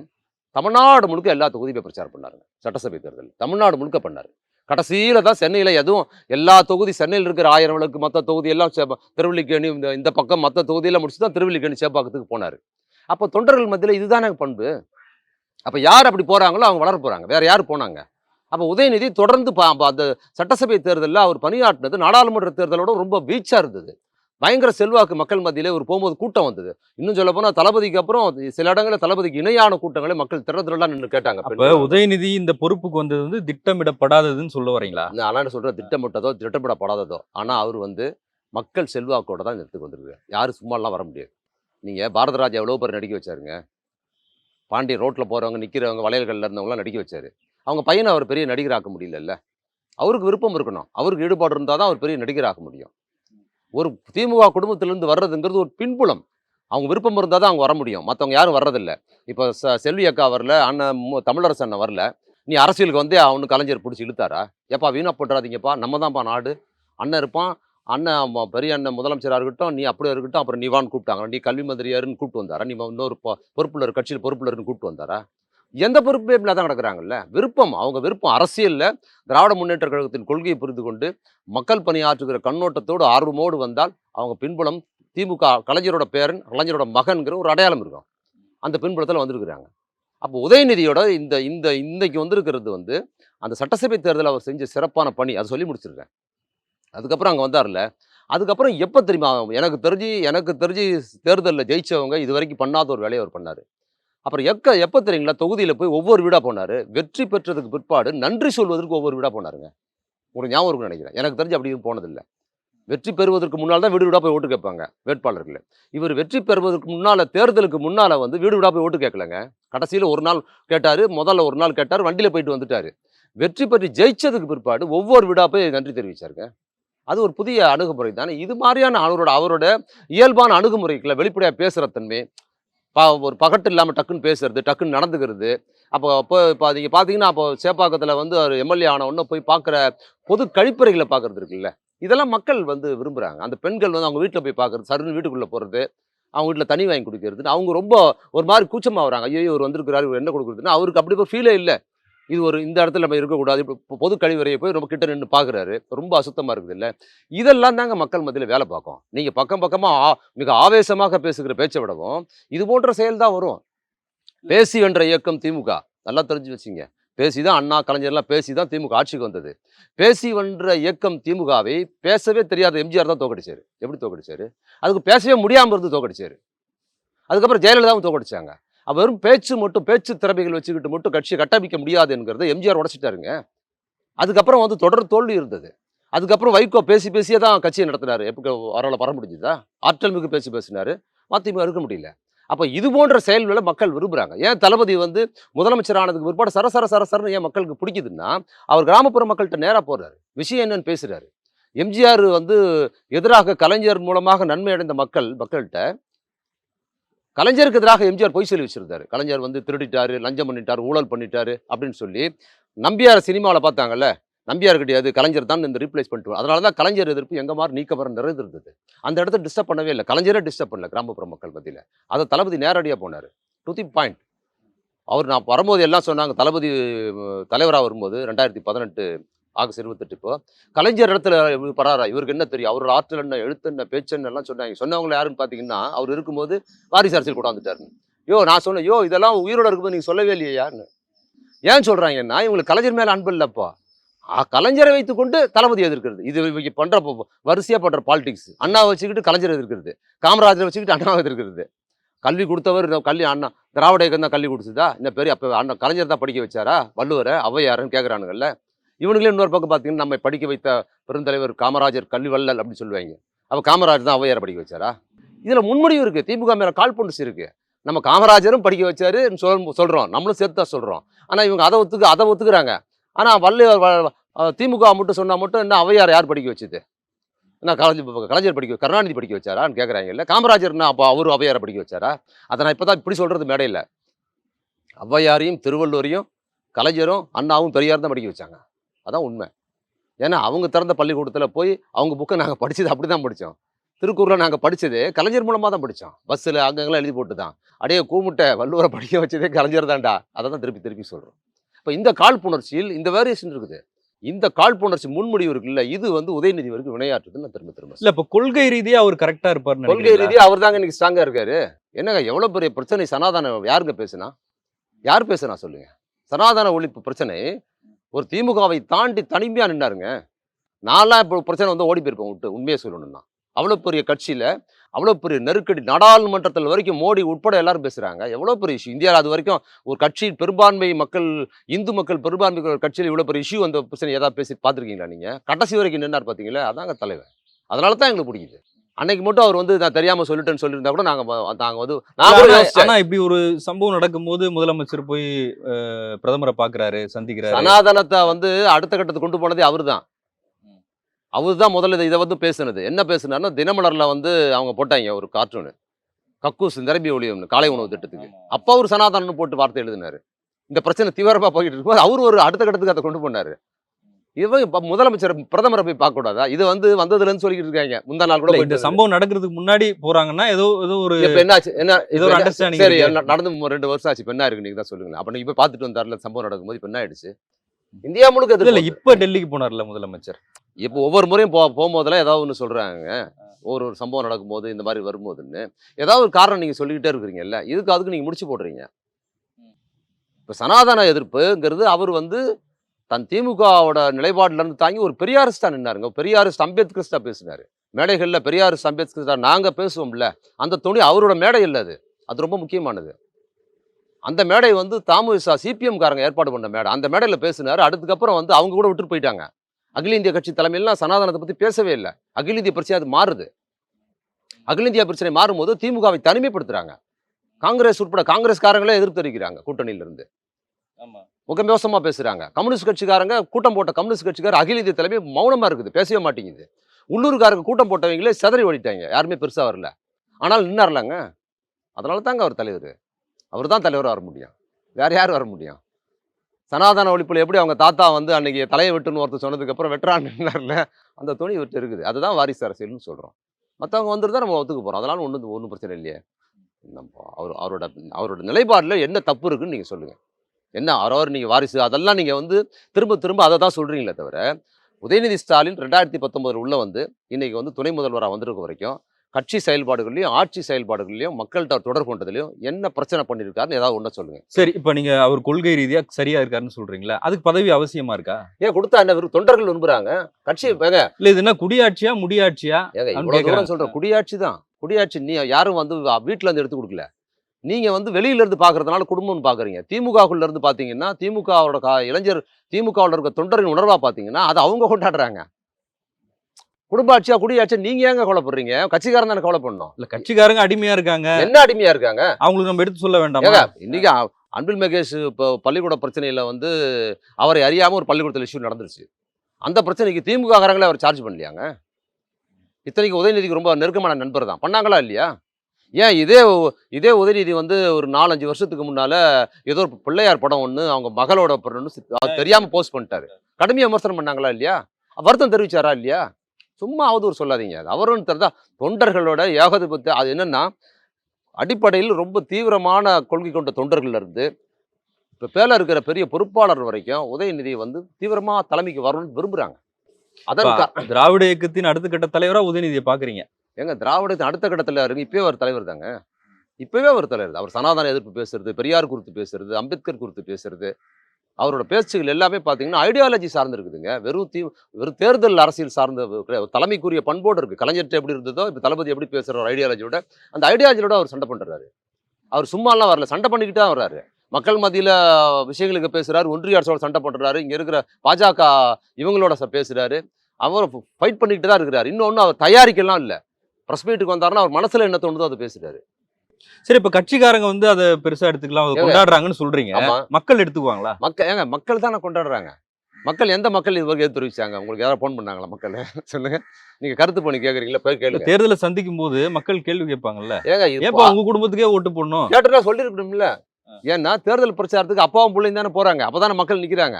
தமிழ்நாடு முழுக்க எல்லா தொகுதியும் போய் பிரச்சாரம் பண்ணாருங்க சட்டசபை தேர்தல் தமிழ்நாடு முழுக்க பண்ணார். கடைசியில் தான் சென்னையில் எதுவும் எல்லா தொகுதி சென்னையில் இருக்கிற ஆயிரம் விளக்கு மற்ற தொகுதி எல்லாம் சே திருவல்லிக்கேணி இந்த இந்த பக்கம் மற்ற தொகுதியெல்லாம் முடிச்சு தான் திருவல்லிக்கேணி சேப்பாக்கத்துக்கு போனார். அப்போ தொண்டர்கள் மத்தியில் இதுதானே பண்பு? அப்போ யார் அப்படி போகிறாங்களோ அவங்க வளர போகிறாங்க வேறு யார் போனாங்க? அப்போ உதயநிதி தொடர்ந்து பா- அந்த சட்டசபை தேர்தலில் அவர் பணியாற்றினது நாடாளுமன்ற தேர்தலோட ரொம்ப வீச்சாக இருந்தது. பயங்கர செல்வாக்கு மக்கள் மத்தியிலே ஒரு போகும்போது கூட்டம் வந்தது. இன்னும் சொல்ல போனால் தளபதிக்கு அப்புறம் சில இடங்களில் தளபதிக்கு இணையான கூட்டங்களை மக்கள் திரதிரலாம் நின்று கேட்டாங்க பெண்கள். உதயநிதி இந்த பொறுப்புக்கு வந்தது வந்து திட்டமிடப்படாததுன்னு சொல்ல வரீங்களா? அண்ணா சொல்ற திட்டமிட்டதோ திட்டமிடப்படாததோ. ஆனால் அவர் வந்து மக்கள் செல்வாக்கோட தான் இந்த இடத்துக்கு வந்திருக்காரு. யாரும் சும்மாலாம் வர முடியாது. நீங்கள் பாரதராஜா எவ்வளோ பேர் நடிக்க வச்சாருங்க? பாண்டிய ரோட்டில் போகிறவங்க நிற்கிறவங்க வளையல்களில் இருந்தவங்களாம் நடிக்க வச்சாரு. அவங்க பையனை அவர் பெரிய நடிகராக்க முடியலல்ல. அவருக்கு விருப்பம் இருக்கணும். அவருக்கு ஈடுபாடு இருந்தால் தான் அவர் பெரிய நடிகராக்க முடியும். ஒரு திமுக குடும்பத்திலேருந்து வர்றதுங்கிறது ஒரு பின்புலம். அவங்க விருப்பம் இருந்தால் தான் அவங்க வர முடியும். மற்றவங்க யாரும் வர்றதில்ல. இப்போ ச செல்வி அக்கா வரல அண்ணன் தமிழரசு அண்ணன் வரல. நீ அரசியலுக்கு வந்து அவனுக்கு கலைஞர் பிடிச்சி இழுத்தாரா? ஏப்பா வீணா போட்டுறாதீங்கப்பா. நம்ம தான்ப்பா நாடு. அண்ணன் இருப்பான். அண்ணன் பெரிய அண்ணன் முதலமைச்சராக இருக்கட்டும் நீ அப்படியே இருக்கட்டும். அப்புறம் நீவான்னு கூப்பிட்டாங்க. நீ கல்வி மந்திரியாருன்னு கூப்பிட்டு வந்தாரா? நீ இன்னொரு பொ- பொறுப்புல கட்சியில் பொறுப்புலருன்னு கூப்பிட்டு வந்தாரா? எந்த பொறுப்பே இல்லாத தான் விருப்பம் அவங்க விருப்பம் அரசியலில் திராவிட முன்னேற்ற கழகத்தின் கொள்கையை புரிந்து கொண்டு மக்கள் பணியாற்றுகிற கண்ணோட்டத்தோடு ஆர்வமோடு வந்தால் அவங்க பின்புலம் திமுக கலைஞரோட பேரன் கலைஞரோட மகன்கிற ஒரு அடையாளம் இருக்கும். அந்த பின்புலத்தில் வந்திருக்கிறாங்க. அப்போ உதயநிதியோட இந்த இந்த இன்னைக்கு வந்திருக்கிறது வந்து அந்த சட்டசபை தேர்தலில் அவர் செஞ்ச சிறப்பான பணி. அதை சொல்லி முடிச்சிருக்கேன். அதுக்கப்புறம் அங்கே வந்தார்ல அதுக்கப்புறம் எப்போ தெரியுமா? எனக்கு தெரிஞ்சு எனக்கு தெரிஞ்சு தேர்தலில் ஜெயிச்சவங்க இது வரைக்கும் பண்ணாத ஒரு வேலையை அவர் பண்ணார். அப்புறம் எக்க எப்போ தெரியுங்களா? தொகுதியில் போய் ஒவ்வொரு வீடாக போனார். வெற்றி பெற்றதுக்கு பிற்பாடு நன்றி சொல்வதற்கு ஒவ்வொரு வீடாக போனாருங்க. ஒரு ஞாபகம் நினைக்கிறேன். எனக்கு தெரிஞ்சு அப்படி போனதில்லை. வெற்றி பெறுவதற்கு முன்னால் தான் வீடு வீடாக போய் ஓட்டு கேட்பாங்க வேட்பாளர்கள். இவர் வெற்றி பெறுவதற்கு முன்னால் தேர்தலுக்கு முன்னால் வந்து வீடு வீடாக போய் ஓட்டு கேட்கலங்க. கடைசியில் ஒரு நாள் கேட்டார் முதல்ல ஒரு நாள் கேட்டார் வண்டியில் போயிட்டு வந்துட்டார். வெற்றி பெற்று ஜெயிச்சதுக்கு பிற்பாடு ஒவ்வொரு வீடாக போய் நன்றி தெரிவிச்சாருங்க. அது ஒரு புதிய அணுகுமுறை தானே. இது மாதிரியான அவரோட அவரோட இயல்பான அணுகுமுறைக்குள்ள வெளிப்படையாக பேசுகிற தன்மை பா ஒரு பகட்டு இல்லாமல் டக்குன்னு பேசுறது டக்குன்னு நடந்துக்கிறது. அப்போ அப்போ இப்போ நீங்கள் பார்த்தீங்கன்னா அப்போ சேப்பாக்கத்தில் வந்து அவர் எம்எல்ஏ ஆன உடனே போய் பார்க்குற பொது கழிப்பறைகளை பார்க்குறது இருக்குல்ல? இதெல்லாம் மக்கள் வந்து விரும்புகிறாங்க அந்த பெண்கள் வந்து அவங்க வீட்டில் போய் பார்க்குறது சருன்னு வீட்டுக்குள்ளே போகிறது அவங்க வீட்டில் தனி வாங்கி குடிக்கிறதுன்னு அவங்க ரொம்ப ஒரு மாதிரி கூச்சமாக வராங்க. ஐயோ இவர் வந்திருக்கிறாரு இவர் என்ன கொடுக்குறதுன்னு. அவருக்கு அப்படி ஒரு ஃபீலே இல்லை. இது ஒரு இந்த இடத்துல நம்ம இருக்கக்கூடாது. இப்போ பொது கழிவறையை போய் ரொம்ப கிட்ட நின்று பார்க்குறாரு ரொம்ப அசுத்தமாக இருக்குது இல்லை இதெல்லாம் தாங்க மக்கள் மத்தியில் வேலை பார்க்கும். நீங்கள் பக்கம் பக்கமாக மிக ஆவேசமாக பேசுகிற பேச்சை விடவும் இது போன்ற செயல் தான் வரும். பேசி என்ற இயக்கம் திமுக. நல்லா தெரிஞ்சு வச்சுங்க. பேசி தான் அண்ணா கலைஞர்லாம் பேசி தான் திமுக ஆட்சிக்கு வந்தது. பேசி வென்ற இயக்கம் திமுகவை பேசவே தெரியாத எம்ஜிஆர் தான் தோக்கடிச்சார். எப்படி தோக்கடிச்சாரு? அதுக்கு பேசவே முடியாமல் இருந்து தோக்கடிச்சார். அதுக்கப்புறம் ஜெயலலிதாவும் தோக்கடிச்சாங்க. வெறும் பேச்சு மட்டும் பேச்சு திறமைகள் வச்சுக்கிட்டு மட்டும் கட்சியை கட்டமைக்க முடியாது என்கிறத எம்ஜிஆர் உடைச்சிட்டாருங்க. அதுக்கப்புறம் வந்து தொடர் தோல்வி இருந்தது. அதுக்கப்புறம் வைகோ பேசி பேசியே தான் கட்சியை நடத்தினார். எப்போ அவரால் வர முடிஞ்சுதா? ஆற்றல் மிகு பேசி பேசினாரு. மதிமுக இருக்க முடியல. அப்போ இது போன்ற செயல்களை மக்கள் விரும்புகிறாங்க ஏன் தளபதி வந்து முதலமைச்சர் ஆனதுக்கு பிற்பாடு சர சர சர ஏன் மக்களுக்கு பிடிக்குதுன்னா அவர் கிராமப்புற மக்கள்கிட்ட நேராக போடுறாரு விஷயம் என்னன்னு பேசுகிறாரு எம்ஜிஆர் வந்து எதிராக கலைஞர் மூலமாக நன்மை அடைந்த மக்கள் மக்கள்கிட்ட கலைஞருக்கு எதிராக எம்ஜிஆர் பொய் சொல்லி வச்சிருந்தாரு. கலைஞர் வந்து திருடிட்டாரு லஞ்சம் பண்ணிட்டாரு ஊழல் பண்ணிட்டாரு அப்படின்னு சொல்லி நம்பியார் சினிமாவில் பார்த்தாங்கல்ல நம்பியார் கிடையாது கலைஞர் தான் இந்த ரீப்ளேஸ் பண்ணிட்டு அதனால தான் கலைஞர் எதிர்ப்பு எங்க மாதிரி நீக்கமரம் நிறைந்திருந்தது. அந்த இடத்த டிஸ்டர்ப் பண்ணவே இல்லை. கலைஞரே டிஸ்டர்ப் பண்ணல கிராமப்புற மக்கள் மத்தியில். அதை தளபதி நேரடியாக போனார். டு தி பாயிண்ட் அவர் நான் வரும்போது எல்லாம் சொன்னாங்க தளபதி தலைவராக வரும்போது ரெண்டாயிரத்தி பதினெட்டு ஆகஸ்ட் இருபத்தெட்டு இப்போ. கலைஞர் இடத்துல இவர் பராரா இவருக்கு என்ன தெரியும்? அவரோட ஆற்றல் என்ன எழுத்து என்ன பேச்சு என்ன எல்லாம் சொன்னாங்க. சொன்னவங்க யாருன்னு பார்த்தீங்கன்னா அவர் இருக்கும்போது வாரிசு அரசியல் கொண்டாந்துட்டாருன்னு யோ நான் சொன்னேன் யோ இதெல்லாம் உயிரோட இருக்கும்போது நீங்கள் சொல்லவே இல்லையே யாருன்னு ஏன் சொல்கிறாங்கன்னா இவங்களுக்கு கலைஞர் மேலே அன்பு இல்லைப்பா. கலைஞரை வைத்துக்கொண்டு தளபதி எதிர்க்கிறது. இது இவங்க பண்ணுற வரிசையாக பண்ணுற பண்ற பாலிடிக்ஸ் அண்ணாவை வச்சுக்கிட்டு கலைஞர் எதிர்க்கிறது. காமராஜரை வச்சுக்கிட்டு அண்ணாவை எதிர்க்கிறது. கல்வி கொடுத்தவர் கல்வி அண்ணா திராவிட இயக்கம் தான் கல்வி கொடுத்ததா? இந்த பெரிய அப்போ அண்ணா கலைஞர் தான் படிக்க வச்சாரா? வள்ளுவரை ஔவையாருன்னு கேட்குறானுங்கல்ல இவனுங்களே இன்னொரு பக்கம் பார்த்தீங்கன்னா நம்ம படிக்க வைத்த பெருந்தலைவர் காமராஜர் கல்வி வள்ளல் அப்படின்னு சொல்லுவாங்க. அப்போ காமராஜர் தான் ஔவையாரை படிக்க வச்சாரா? இதில் முன்முடிவு இருக்குது திமுக மேலே காழ்ப்புணர்ச்சி இருக்குது நம்ம காமராஜரும் படிக்க வச்சாரு சொல் சொல்கிறோம் நம்மளும் சேர்த்து தான் சொல்கிறோம் ஆனால் இவங்க அதை ஒத்துக்க அதை ஒத்துக்கிறாங்க. ஆனால் வள்ளுவர் திமுக மட்டும் சொன்னால் மட்டும் என்ன ஔவையார் யார் படிக்க வச்சது? என்ன கலைஞர் கலைஞர் படிக்க கருணாநிதி படிக்க வச்சாரான்னு கேட்குறாங்க இல்லை காமராஜர்னா அப்போ அவரும் ஔவையாரை படிக்க வச்சாரா? அதை நான் இப்போ தான் இப்படி சொல்கிறது மேடையில். ஔவையாரையும் திருவள்ளுவரையும் கலைஞரும் அண்ணாவும் பெரியார் தான் படிக்க வச்சாங்க. அதான் உண்மை. ஏன்னா அவங்க திறந்த பள்ளிக்கூடத்தில் போய் அவங்க புக்கை நாங்கள் படிச்சது அப்படி தான் படித்தோம் திருக்குறளை நாங்கள் படித்தது கலைஞர் மூலமாக தான் படித்தோம் பஸ்ஸில் அங்கங்கெல்லாம் எழுதி போட்டு தான் அடையே கூமுட்டை வள்ளுவரை படிக்க வச்சதே கலைஞர் தான்டா. அதை தான் திருப்பி திருப்பி சொல்கிறோம் இப்போ இந்த காழ்ப்புணர்ச்சியில் இந்த வேரியேஷன் இருக்குது. இந்த காழ்ப்புணர்ச்சி முன்முடிவு இருக்குல்ல இது வந்து உதயநிதி வரைக்கும் வினையாற்றுதுன்னு நான் திரும்ப திரும்ப இல்ல இப்ப கொள்கை ரீதியா அவர் கரெக்டா இருப்பாரு கொள்கை ரீதியா அவர் தாங்க இன்னைக்கு ஸ்ட்ராங்கா இருக்காரு. என்னங்க எவ்வளவு பெரிய பிரச்சனை? சனாதன யாருங்க பேசுனா? யார் பேசுனா சொல்லுங்க? சனாதன ஒழிப்பு பிரச்சனை ஒரு திமுகவை தாண்டி தனிமையாக நின்னாருங்க. நான்லாம் இப்போ பிரச்சனை வந்து ஓடி போயிருக்கோம் விட்டு உண்மையை சொல்லணும்னா. அவ்வளோ பெரிய கட்சியில் அவ்வளோ பெரிய நெருக்கடி நாடாளுமன்றத்தில் வரைக்கும் மோடி உட்பட எல்லாரும் பேசுகிறாங்க எவ்வளோ பெரிய இஷ்யூ இந்தியாவில் அது வரைக்கும் ஒரு கட்சி பெரும்பான்மை மக்கள் இந்து மக்கள் பெரும்பான்மை கட்சியில் இவ்வளோ பெரிய இஷ்யூ அந்த பிரச்சனை ஏதாவது பேசி பார்த்துருக்கீங்களா நீங்கள் கடைசி வரைக்கும் நின்னார் பார்த்தீங்களா அதாங்க தலைவர். அதனால தான் எங்களுக்கு பிடிக்குது. அன்னைக்கு மட்டும் அவர் வந்து நான் தெரியாம சொல்லிட்டேன்னு சொல்லியிருந்தா கூட நாங்க வந்து ஆனா- இப்படி ஒரு சம்பவம் நடக்கும்போது முதலமைச்சர் போய் பிரதமரை பாக்குறாரு சந்திக்கிறாரு. சனாதனத்தை வந்து அடுத்த கட்டத்துக்கு கொண்டு போனதே அவர்தான். அவர் தான் முதல்ல இதை- வந்து பேசுனது. என்ன பேசுனாருன்னா தினமலர்ல வந்து அவங்க போட்டாங்க ஒரு கார்ட்டூனு. கக்கூஸ் நிரம்பி ஒளியம்னு காலை உணவு திட்டத்துக்கு. அப்போ அவர் சனாதனம்னு போட்டு வார்த்தை எழுதினாரு. இந்த பிரச்சனை தீவிரமா போயிட்டு இருக்கும்போது அவர் ஒரு அடுத்த கட்டத்துக்கு அதை கொண்டு போனாரு. இப்ப முதலமைச்சர் பிரதமரை போய் பார்க்க கூடாதா இது வந்து வந்ததுலன்னு சொல்லிட்டு இருக்காங்க. முந்தா நாள் கூட இந்த சம்பவம் நடக்கிறதுக்கு முன்னாடி போறாங்கன்னா ஏதோ ஏதோ ஒரு இப்ப என்ன ஆச்சு என்ன ஏதோ ஒரு இப்ப அண்டர்ஸ்டாண்டிங் சரி நடந்து ரெண்டு வருஷம் ஆச்சு. இப்ப என்ன இருக்கு? நீங்க தான் சொல்லுங்க. அப்ப நீங்க போய் பார்த்துட்டு வந்தாருல சம்பவம் நடக்கும்போது இப்ப என்ன ஆயிடுச்சு? இந்தியா முழுக்க இல்ல இப்ப டெல்லிக்கு போனார்ல முதலமைச்சர். இப்போ ஒவ்வொரு முறையும் போ போகும்போதெல்லாம் ஏதாவது ஒன்று சொல்றாங்க. ஒரு ஒரு சம்பவம் நடக்கும்போது இந்த மாதிரி வரும்போதுன்னு. ஏதாவது ஒரு காரணம் நீங்க சொல்லிக்கிட்டே இருக்கிறீங்கல்ல இதுக்கு அதுக்கு நீங்க முடிச்சு போடுறீங்க. இப்போ சனாதன எதிர்ப்புங்கிறது அவர் வந்து தன் திமுகவோட நிலைப்பாடுல இருந்து தாங்கி ஒரு பெரியாரிஸ்டா நின்னாருங்க. பெரியாரிஸ்ட் அம்பேத்கரிஸ்டா பேசினாரு. மேடைகள்ல பெரியாரிஸ்ட் அம்பேத்கரிஸ்டா நாங்க பேசுவோம்ல அந்த துணி அவரோட மேடை இல்லை அது. அது ரொம்ப முக்கியமானது. அந்த மேடை வந்து தாமுசா சிபிஎம் காரங்க ஏற்பாடு பண்ண மேடை. அந்த மேடையில பேசினார். அதுக்கப்புறம் வந்து அவங்க கூட விட்டுட்டு போயிட்டாங்க. அகில இந்திய கட்சி தலைமையிலாம் சனாதனத்தை பத்தி பேசவே இல்லை. அகில இந்திய பிரச்சனை அது மாறுது. அகில இந்திய பிரச்சனை மாறும்போது திமுகவை தனிமைப்படுத்துறாங்க. காங்கிரஸ் உட்பட காங்கிரஸ்காரங்களே எதிர்ப்பு தெரிவிக்கிறாங்க கூட்டணியில இருந்து முக மோசமாக பேசுகிறாங்க கம்யூனிஸ்ட் கட்சிக்காரங்க கூட்டம் போட்ட கம்யூனிஸ்ட் கட்சிக்கார அகில இந்திய தலைமை மௌனமாக இருக்குது. பேசவே மாட்டேங்குது. உள்ளூர்காரங்க கூட்டம் போட்டவங்களே சிதறி ஓடிட்டாங்க. யாருமே பெருசாக வரல. ஆனால் நின்னார்லாங்க. அதனால தாங்க அவர் தலைவர். அவர் தான் தலைவராக வர முடியும். வேறு யார் வர முடியும்? சனாதன ஒழிப்பில் எப்படி அவங்க தாத்தா வந்து அன்றைக்கி தலையை வெட்டுன்னு ஒருத்தர் சொன்னதுக்கு அப்புறம் அந்த துணி விட்டு இருக்குது. அதுதான் வாரிசு அரசியல்னு சொல்கிறோம் மற்றவங்க வந்துருந்தா நம்ம ஒத்துக்க போகிறோம் அதனால ஒன்றும் ஒன்றும் பிரச்சனை இல்லையே. நம்ம அவர் அவரோட அவரோட நிலைப்பாட்டில் என்ன தப்பு இருக்குன்னு நீங்கள் சொல்லுங்கள் என்ன அவரவர் நீங்க வாரிசு? அதெல்லாம் நீங்க வந்து திரும்ப திரும்ப அதை தான் சொல்றீங்களே தவிர உதயநிதி ஸ்டாலின் ரெண்டாயிரத்தி பத்தொன்பதுல உள்ள வந்து இன்னைக்கு வந்து துணை முதல்வராக வந்திருக்க வரைக்கும் கட்சி செயல்பாடுகள்லையும் ஆட்சி செயல்பாடுகள்லையும் மக்கள்கிட்ட தொடர்பு கொண்டதுலையும் என்ன பிரச்சனை பண்ணியிருக்காருன்னு ஏதாவது ஒன்றை சொல்லுங்க. சரி இப்ப நீங்க அவர் கொள்கை ரீதியா சரியா இருக்காருன்னு சொல்றீங்களா? அதுக்கு பதவி அவசியமா இருக்கா? ஏன் கொடுத்தா என்ன தொண்டர்கள் விரும்புறாங்க? கட்சி ஏங்க. இல்ல இது என்ன குடியாட்சியா முடியாட்சியா? ஏங்க. தூரம் சொல்ற குடியாட்சி தான். குடியாட்சி நீ யாரும் வந்து வ- வீட்ல இருந்து எடுத்து கொடுக்கல. நீங்க வந்து வெளியில இருந்து பாக்குறதுனால குடும்பம்னு பாக்குறீங்க. திமுகக்குள்ள இருந்து பாத்தீங்கன்னா திமுகவோட கா இளைஞர் திமுகவில் இருக்க தொண்டரின் உணர்வா பாத்தீங்கன்னா அதை அவங்க கொண்டாடுறாங்க. குடும்ப ஆட்சியா குடியாட்சியா நீங்க ஏங்க கவலைப்படுறீங்க? கட்சிக்காரன் தானே கவலை பண்ணணும் இல்ல கட்சிக்காரங்க அடிமையா இருக்காங்க. என்ன அடிமையா இருக்காங்க? அவங்களுக்கு நம்ம எடுத்து சொல்ல வேண்டாமா? இன்னைக்கு அன்பில் மகேஷ் இப்போ பள்ளிக்கூட பிரச்சனையில வந்து அவரை அறியாம ஒரு பள்ளிக்கூடத்தில் இஷ்யூ நடந்துருச்சு. அந்த பிரச்சனைக்கு திமுக காரங்களே அவர் சார்ஜ் பண்ணலையாங்க? இத்தனைக்கு உதயநிதிக்கு ரொம்ப நெருக்கமான நண்பர் தான். பண்ணாங்களா இல்லையா? ஏன் இதே இதே உதயநிதி வந்து ஒரு நாலஞ்சு வருஷத்துக்கு முன்னால ஏதோ ஒரு பிள்ளையார் படம் ஒன்று அவங்க மகளோட படம்னு சி- அது தெரியாம போஸ்ட் பண்ணிட்டாரு. கடுமையா விமர்சனம் பண்ணாங்களா இல்லையா? வருத்தம் தெரிவிச்சாரா இல்லையா? சும்மா அவதூறு சொல்லாதீங்க. அது அவரும் தெரிதா தொண்டர்களோட ஏகதிபத்து அது என்னன்னா அடிப்படையில் ரொம்ப தீவிரமான கொள்கை கொண்ட தொண்டர்கள்ல இருந்து இப்போ பேல இருக்கிற பெரிய பொறுப்பாளர் வரைக்கும் உதயநிதி வந்து தீவிரமா தலைமைக்கு வரணும்னு விரும்புறாங்க. அதன் கா- இப்ப திராவிட இயக்கத்தின் அடுத்த கட்ட தலைவரா உதயநிதியை பாக்குறீங்க. எங்க திராவிடத்தின் அடுத்த கட்டத்தில் இருக்கு இப்பவே அவர் தலைவர் தாங்க. இப்பவே அவர் தலைவர் அவர் சனாதன எதிர்ப்பு பேசுறது பெரியார் குறித்து பேசுறது அம்பேத்கர் குறித்து பேசுறது. அவரோட பேச்சுகள் எல்லாமே பார்த்தீங்கன்னா ஐடியாலஜி சார்ந்து இருக்குதுங்க. வெறும் தீ வெறும் தேர்தல் அரசியல் சார்ந்த ஒரு தலைமைக்குரிய பண்போடு இருக்குது கலைஞர்கிட்ட எப்படி இருந்ததோ இப்போ தளபதி எப்படி பேசுகிறார் ஐடியாலஜியோட அந்த ஐடியாலஜியோட அவர் சண்டை பண்ணுறாரு அவர் சும்மாலாம் வரல. சண்டை பண்ணிக்கிட்டு தான் வர்றாரு. மக்கள் மத்தியில் விஷயங்களுக்கு பேசுகிறாரு ஒன்றிய அரசோட சண்டை பண்ணுறாரு இங்கே இருக்கிற பாஜக இவங்களோட ச- பேசுறாரு. அவர் ஃபைட் பண்ணிக்கிட்டு தான் இருக்கிறாரு. இன்னொன்று அவர் தயாரிக்கலாம் இல்லை. ப்ரெஸ் மீட்டுக்கு வந்தாருன்னா அவர் மனசுல என்ன தோணுதோ அதை பேசுறாரு சரி இப்ப கட்சிக்காரங்க வந்து அதை பெருசா எடுத்துக்கலாம். கொண்டாடுறாங்கன்னு சொல்றீங்க. மக்கள் எடுத்துக்குவாங்களா? மக்கள் ஏங்க மக்கள் தானே கொண்டாடுறாங்க. மக்கள் எந்த மக்கள் இது வரைக்கும் தெரிவிச்சாங்க? உங்களுக்கு யாராவது ஃபோன் பண்ணாங்களா மக்கள்? சொல்லுங்க. நீங்க கருத்து பண்ணி கேக்குறீங்களா? போய் கேளுங்க. தேர்தலை சந்திக்கும் போது மக்கள் கேள்வி கேட்பாங்கல்ல. ஏங்க ஏப்பா உங்க குடும்பத்துக்கே ஓட்டு போடணும்? கேட்டுனா சொல்லிருக்கணும்ல ஏன்னா தேர்தல் பிரச்சாரத்துக்கு அப்பாவும் பிள்ளையும் தானே போறாங்க. அப்பதானே மக்கள் நிக்கிறாங்க.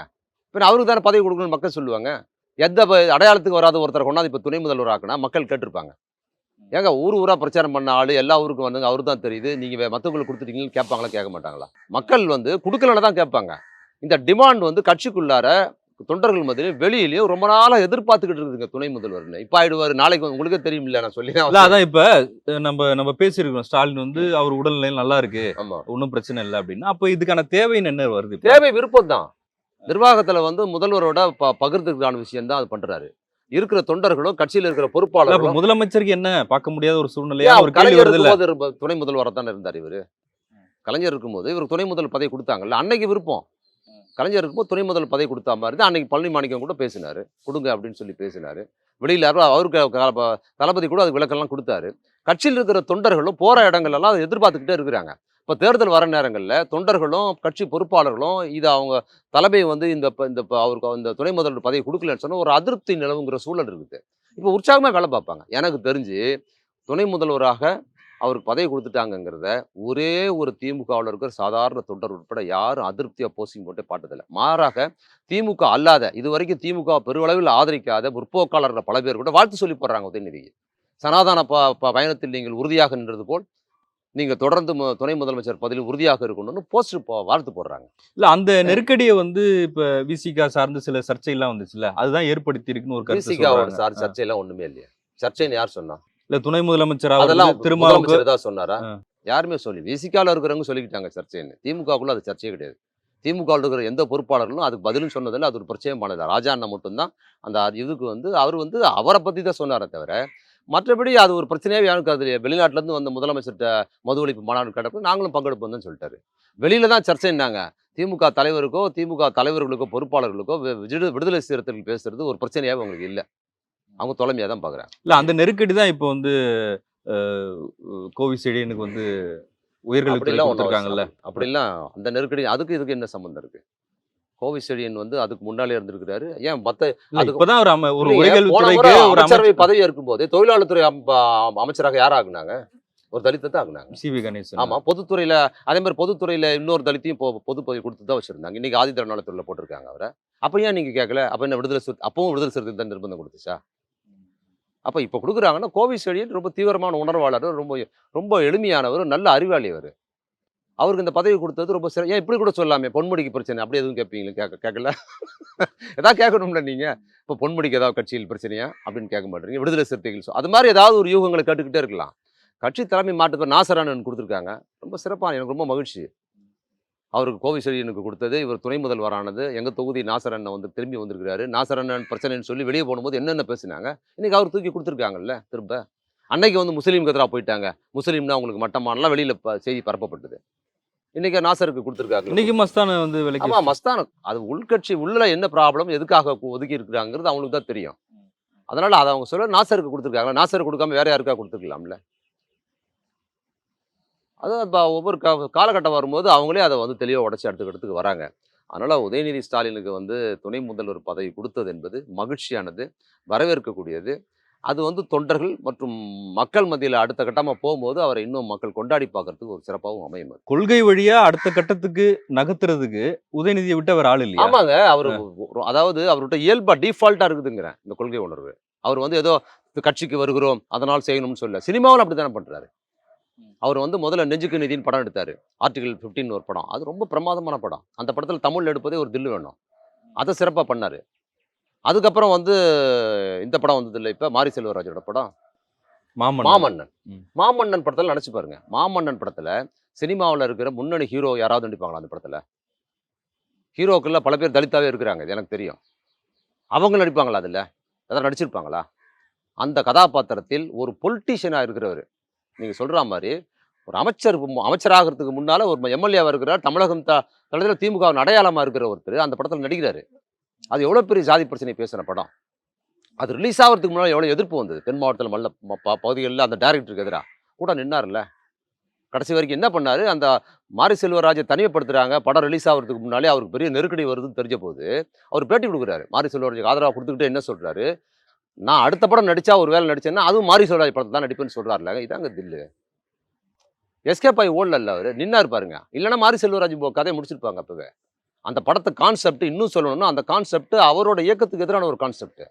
பின்ன அவருக்கு தானே பதவி கொடுக்கணும்னு மக்கள் சொல்லுவாங்க. எந்த அடையாளத்துக்கு வராத ஒருத்தரை கொண்டாந்து இப்போ துணை முதல்வர் ஆக்குனா மக்கள் கேட்டிருப்பாங்க. ஏங்க ஊர் ஊரா பிரச்சாரம் பண்ண ஆளு எல்லா ஊருக்கும் வந்துங்க அவரு தான் தெரியுது. நீங்க வே- மத்தவங்களுக்கு கொடுத்துட்டீங்கன்னு கேட்பாங்களா கேட்க மாட்டாங்களா மக்கள் வந்து கொடுக்கலன்னு தான் கேட்பாங்க. இந்த டிமாண்ட் வந்து கட்சிக்குள்ளார தொண்டர்கள் மத்தியிலும் வெளியிலயும் ரொம்ப நாளா எதிர்பார்த்துக்கிட்டு இருக்குதுங்க துணை முதல்வர்னு. இப்ப ஆயிடுவாரு நாளைக்கு உங்களுக்கே தெரியுமில்ல நான் சொல்லி இல்ல அதான் இப்ப நம்ம நம்ம பேசியிருக்கோம் ஸ்டாலின் வந்து அவர் உடல்நிலை நல்லா இருக்கு. ஒன்றும் பிரச்சனை இல்லை அப்படின்னா. அப்ப இதுக்கான தேவைன்னு என்ன வருது? தேவை விருப்பம் தான் நிர்வாகத்துல வந்து முதல்வரோட ப பகிர்ந்துக்கான விஷயம் தான் அது பண்றாரு. இருக்கிற தொண்டர்களும் கட்சியில இருக்கிற பொறுப்பாளர்களும் முதலமைச்சருக்கு என்ன பார்க்க முடியாத ஒரு சூழ்நிலையா ஒரு கலைஞர் துணை முதல்வராக தானே இருந்தார் இவரு. கலைஞர் இருக்கும்போது இவருக்கு துணை முதல் பதவி கொடுத்தாங்கல்ல அன்னைக்கு விருப்பம். கலைஞர் இருக்கும்போது துணை முதல் பதவி கொடுத்தா மாதிரி தான் அன்னைக்கு பழனி மாணிக்கம் கூட பேசினாரு. கொடுங்க அப்படின்னு சொல்லி பேசினாரு. வெளியில அவருக்கு தளபதி கூட அது விளக்கெல்லாம் கொடுத்தாரு. கட்சியில் இருக்கிற தொண்டர்களும் போற இடங்கள் எல்லாம் அதை எதிர்பார்த்துக்கிட்டே இருக்கிறாங்க. இப்போ தேர்தல் வர நேரங்களில் தொண்டர்களும் கட்சி பொறுப்பாளர்களும் இது அவங்க தலைமை வந்து இந்த இப்போ இந்த அவருக்கு இந்த துணை முதல்வர் பதவி கொடுக்கலன்னு சொன்னால் ஒரு அதிருப்தி நிலவுங்கிற சூழல் இருக்குது. இப்போ உற்சாகமாக வேலை பார்ப்பாங்க. எனக்கு தெரிஞ்சு துணை முதல்வராக அவருக்கு பதவி கொடுத்துட்டாங்கங்கிறத ஒரே ஒரு திமுகவில் இருக்கிற சாதாரண தொண்டர் உட்பட யாரும் அதிருப்தியாக போஸ்டிங் போட்டு பார்த்ததில்ல மாறாக திமுக அல்லாத இது வரைக்கும் திமுக பெருவளவில் ஆதரிக்காத முற்போக்காளர்கள் பல பேர் கூட வாழ்த்து சொல்லி போடுறாங்க உதயநிதிக்கு. சனாதன ப ப- பயணத்தில் நீங்கள் உறுதியாக நின்றது போல் நீங்கள் தொடர்ந்து துணை முதலமைச்சர் பதவியில் உறுதியாக இருக்கணும்னு போஸ்ட் வாழ்த்து போடுறாங்க. இல்ல அந்த நெருக்கடியை வந்து இப்ப விசிகா சார்ந்து சில சர்ச்சை எல்லாம் வந்துச்சுல்ல அதுதான் ஏற்படுத்தி இருக்குன்னு ஒரு சொல்றாங்க. சார் சர்ச்சையெல்லாம் ஒண்ணுமே இல்லையா. சர்ச்சைன்னு யார் சொன்னா? இல்ல துணை முதலமைச்சர் அதெல்லாம் முதலமைச்சர் ஏதாவது சொன்னாரா. யாருமே சொல்லி விசிகால இருக்கிறவங்க சொல்லிக்கிட்டாங்க சர்ச்சைன்னு. திமுகவுக்குள்ள அது சர்ச்சையே கிடையாது. திமுகவில் இருக்கிற எந்த பொறுப்பாளர்களும் அதுக்கு பதிலும் சொன்னதில்ல அது ஒரு பிரச்சனையும் பண்ணல ராஜா அண்ணா மட்டும்தான். அந்த இதுக்கு வந்து அவர் வந்து அவரை பத்தி தான் சொன்னாரே தவிர மற்றபடி அது ஒரு பிரச்சனையாவே யாருக்கு அது வெளிநாட்டுல இருந்து வந்த முதலமைச்சர்கிட்ட மது ஒழிப்பு மாநாடு கிடப்பு நாங்களும் பங்கெடுப்போம் சொல்லிட்டாரு. வெளியில தான் சர்ச்சைன்னாங்க திமுக தலைவருக்கோ திமுக தலைவர்களுக்கோ பொறுப்பாளர்களுக்கோ விடுதலை சிறுத்தைகள் பேசுறது ஒரு பிரச்சனையாவே அவங்களுக்கு இல்லை. அவங்க தொலைமையா தான் பாக்குறாங்க. இல்ல அந்த நெருக்கடி தான் இப்போ வந்து அஹ், கோவிசெழியனுக்கு வந்து ஒண்ணும் கொடுத்துருக்காங்கல்ல. அப்படிலாம் அந்த நெருக்கடி அதுக்கு இதுக்கு என்ன சம்பந்தம் கோவிசெழியன் வந்து அதுக்கு முன்னாலே இருந்திருக்கிறாரு. ஏன் மத்த இல்ல, அதுக்கு- இப்பதான் ஒரு ஒரு அமைச்சரவை அமைச்சர் பதவி இருக்கும்போது தொழிலாளர் துறை அமைச்சராக யார் ஆகுனாங்க? ஒரு தலித்தை தான் ஆகுனாங்க. சி. வி. கணேசன். ஆமா பொதுத்துறையில அதே மாதிரி பொதுத்துறையில இன்னொரு தலித்தையும் பொது பதவி கொடுத்து தான் வச்சிருந்தாங்க. இன்னைக்கு ஆதித்திர நலத்துறையில போட்டிருக்காங்க அவரை. அப்ப ஏன் நீங்க கேட்கல? அப்ப என்ன விடுதலை சிறுத்தை அப்பவும் விடுதலை சிறுத்தை தான் நிர்பந்தம் கொடுத்துச்சா? அப்ப இப்ப கொடுக்குறாங்கன்னா கோவிசெழியன் ரொம்ப தீவிரமான உணர்வாளர் ரொம்ப ரொம்ப எளிமையானவர் நல்ல அறிவாளி அவர் அவருக்கு இந்த பதவி கொடுத்தது ரொம்ப சிற ஏன் இப்படி கூட சொல்லாமே பொன்முடிக்கு பிரச்சனை. அப்படி எதுவும் கேட்பீங்களா கேட்க கேட்கல ஏதாவது கேட்கணும்ல நீங்க? இப்போ பொன்முடிக்கு ஏதாவது கட்சியில் பிரச்சனையா? அப்படின்னு கேட்க மாட்டேறீங்க. விடுதலை சிறுத்தைகள் ஸோ அது மாதிரி ஏதாவது ஒரு யூகங்களை கேட்டுக்கிட்டே இருக்கலாம். கட்சி தலைமை மாட்டுக்கு நாசரானன் கொடுத்துருக்காங்க. ரொம்ப சிறப்பான எனக்கு ரொம்ப மகிழ்ச்சி. அவருக்கு கோவிசெழியனுக்கு கொடுத்தது. இவர் துணை முதல்வரானது. எங்கள் தொகுதி நாசரண்ணன் வந்து திரும்பி வந்திருக்கிறாரு. நாசரண்ணன் பிரச்சனைன்னு சொல்லி வெளியே போகும்போது என்னென்ன பேசினாங்க? இன்றைக்கி அவர் தூக்கி கொடுத்துருக்காங்கல்ல திரும்ப? அன்னைக்கு வந்து முஸ்லீமுக்கு எதிராக போயிட்டாங்க. முஸ்லீம்னா அவங்களுக்கு மட்டமானலாம் வெளியில் செய்தி பரப்பப்பட்டது. இன்னைக்கு நாசருக்கு கொடுத்துருக்காங்க. இன்னைக்கு மஸ்தான வந்து விலைக்கு ஆமா மஸ்தான். அது உள்கட்சி உள்ள என்ன ப்ராப்ளம் எதுக்காக ஒதுக்கி இருக்கிறாங்கிறது அவங்களுக்கு தான் தெரியும். அதனால அதை அவங்க சொல்ல நாசருக்கு கொடுத்துருக்காங்க நாசருக்கு கொடுக்காம வேற யாருக்கா கொடுத்துருக்கலாம்ல? அதான் இப்போ ஒவ்வொரு கா காலகட்டம் வரும்போது அவங்களே அதை வந்து தெளிவாக உடச்சி அடுத்த இடத்துக்கு வராங்க. அதனால உதயநிதி ஸ்டாலினுக்கு வந்து துணை முதல்வர் பதவி கொடுத்தது என்பது மகிழ்ச்சியானது வரவேற்கக்கூடியது. அது வந்து தொண்டர்கள் மற்றும் மக்கள் மத்தியில் அடுத்த கட்டமாக போகும்போது அவரை இன்னும் மக்கள் கொண்டாடி பார்க்கறதுக்கு ஒரு சிறப்பாகவும் அமையும். கொள்கை வழியா அடுத்த கட்டத்துக்கு நகர்த்துறதுக்கு உதயநிதியை விட்டு அவர் ஆள் இல்லையா? ஆமாங்க. அவர் அதாவது அவர்கிட்ட இயல்பா டிஃபால்ட்டா இருக்குதுங்கிறேன் இந்த கொள்கை உணர்வு. அவர் வந்து ஏதோ கட்சிக்கு வருகிறோம் அதனால் செய்யணும்னு சொல்ல சினிமாவில் அப்படி தானே பண்றாரு. அவர் வந்து முதல்ல நெஞ்சுக்கு நிதின்னு படம் எடுத்தாரு. ஆர்டிகல் 15 ஒரு படம். அது ரொம்ப பிரமாதமான படம். அந்த படத்தில் தமிழ்ல எடுப்பதே ஒரு தில்லு வேணும். அதை சிறப்பாக பண்ணாரு. அதுக்கப்புறம் வந்து இந்த படம் வந்தது இல்லை இப்போ மாரி செல்வராஜோட படம். மாமன் மாமன்னன். மாமன்னன் படத்தில் நினச்சி பாருங்க. மாமன்னன் படத்தில் சினிமாவில் இருக்கிற முன்னணி ஹீரோ யாராவது நடிப்பாங்களா அந்த படத்தில்? ஹீரோக்கள்ல பல பேர் தலித்தாவே இருக்கிறாங்க இது எனக்கு தெரியும். அவங்க நடிப்பாங்களா அதில்? எதாவது நடிச்சிருப்பாங்களா? அந்த கதாபாத்திரத்தில் ஒரு பொலிட்டீஷியனாக இருக்கிறவர். நீங்கள் சொல்கிற மாதிரி ஒரு அமைச்சர் அமைச்சராகிறதுக்கு முன்னால் ஒரு எம்எல்ஏவாக இருக்கிறார். தமிழகம் த தலையில் திமுக அடையாளமாக இருக்கிற ஒருத்தர். அந்த படத்தில் நடிக்கிறாரு. அது எவ்வளோ பெரிய ஜாதி பிரச்சனை பேசுகிற படம். அது ரிலீஸ் ஆகிறதுக்கு முன்னால் எவ்வளோ எதிர்ப்பு வந்தது? தென் மாவட்டத்தில் மல்ல ம- பகுதிகளில் அந்த டேரக்டருக்கு எதிராக கூட நின்னார்ல கடைசி வரைக்கும் என்ன பண்ணாரு? அந்த மாரி செல்வராஜை தனிமைப்படுத்துறாங்க படம் ரிலீஸ் ஆகிறதுக்கு முன்னாலே அவருக்கு பெரிய நெருக்கடி வருதுன்னு தெரிஞ்ச போது அவர் பேட்டி கொடுக்குறாரு. மாரி செல்வராஜுக்கு ஆதரவாக கொடுத்துக்கிட்டு என்ன சொல்றாரு? நான் அடுத்த படம் நடிச்சா ஒரு வேலை நடிச்சேன்னா அதுவும் மாரி செல்வராஜ் படத்தை தான் நடிப்பேன்னு சொல்றாருல? இதாங்க தில்லு. எஸ்கேப் ஆகி ஓடல அவர்? நின்னாரு பாருங்க. இல்லைன்னா மாரி செல்வராஜ் போ- கதையை முடிச்சிருப்பாங்க அப்போவே. அந்த படத்தை கான்செப்ட் இன்னும் சொல்லணும்னா அந்த கான்செப்ட் அவரோட இயக்கத்துக்கு எதிரான ஒரு கான்செப்ட்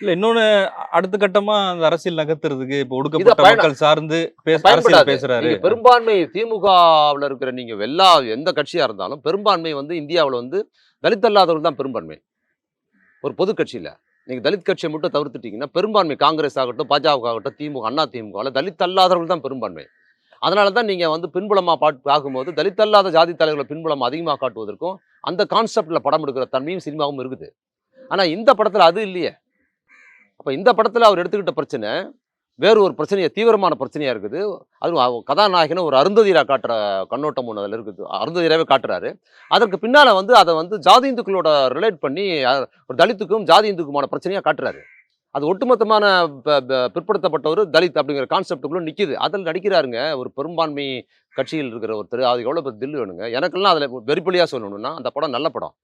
இல்ல இன்னொன்னு அடுத்த கட்டமா அந்த அரசியல் நகர்த்துறதுக்கு இப்ப ஒடுக்கப்பட்ட மக்கள் சார்ந்து. பேசுறாரு. பெரும்பான்மை திமுகவில் இருக்கிற நீங்க எல்லா எந்த கட்சியா இருந்தாலும் பெரும்பான்மை வந்து இந்தியாவில் வந்து தலித் அல்லாதவர்கள் தான் பெரும்பான்மை. ஒரு பொது கட்சியில. நீங்க தலித் கட்சியை மட்டும் தவிர்த்துட்டீங்கன்னா பெரும்பான்மை காங்கிரஸ் ஆகட்டும் பாஜக ஆகட்டும் திமுக அண்ணா திமுக தலித் அல்லாதவர்கள் தான் பெரும்பான்மை. அதனால தான் நீங்க வந்து பின்புலமா பாட்டு பார்க்கும்போது தலித் அல்லாத ஜாதி தலைவர்களை பின்புலம் அதிகமாக காட்டுவதற்கும் அந்த கான்செப்டில் படம் எடுக்கிற தன்மையும் சினிமாவும் இருக்குது. ஆனால் இந்த படத்தில் அது இல்லையே. அப்போ இந்த படத்தில் அவர் எடுத்துக்கிட்ட பிரச்சனை வேறு ஒரு பிரச்சனையை தீவிரமான பிரச்சனையாக இருக்குது. அதுவும் கதாநாயகனை ஒரு அருந்ததியரா காட்டுற கண்ணோட்டம் ஒன்று அதில் இருக்குது. அருந்ததியராகவே காட்டுறாரு. அதற்கு பின்னால் வந்து அதை வந்து ஜாதி இந்துக்களோட ரிலேட் பண்ணி ஒரு தலித்துக்கும் ஜாதி இந்துக்குமான பிரச்சனையாக காட்டுறாரு. அது ஒட்டுமொத்தமான ப- ப- பிற்படுத்தப்பட்டவர் தலித் அப்படிங்கிற கான்செப்டுக்குள்ளே நிற்கிது அதில் நடிக்கிறாருங்க ஒரு பெரும்பான்மை கட்சியில் இருக்கிற ஒருத்தர் அது எவ்வளோ பெரிய தில்லு வேணுங்க? எனக்கெல்லாம் அதில் வெறிப்பலியாக சொல்லணும்னா அந்த படம் நல்ல படம்.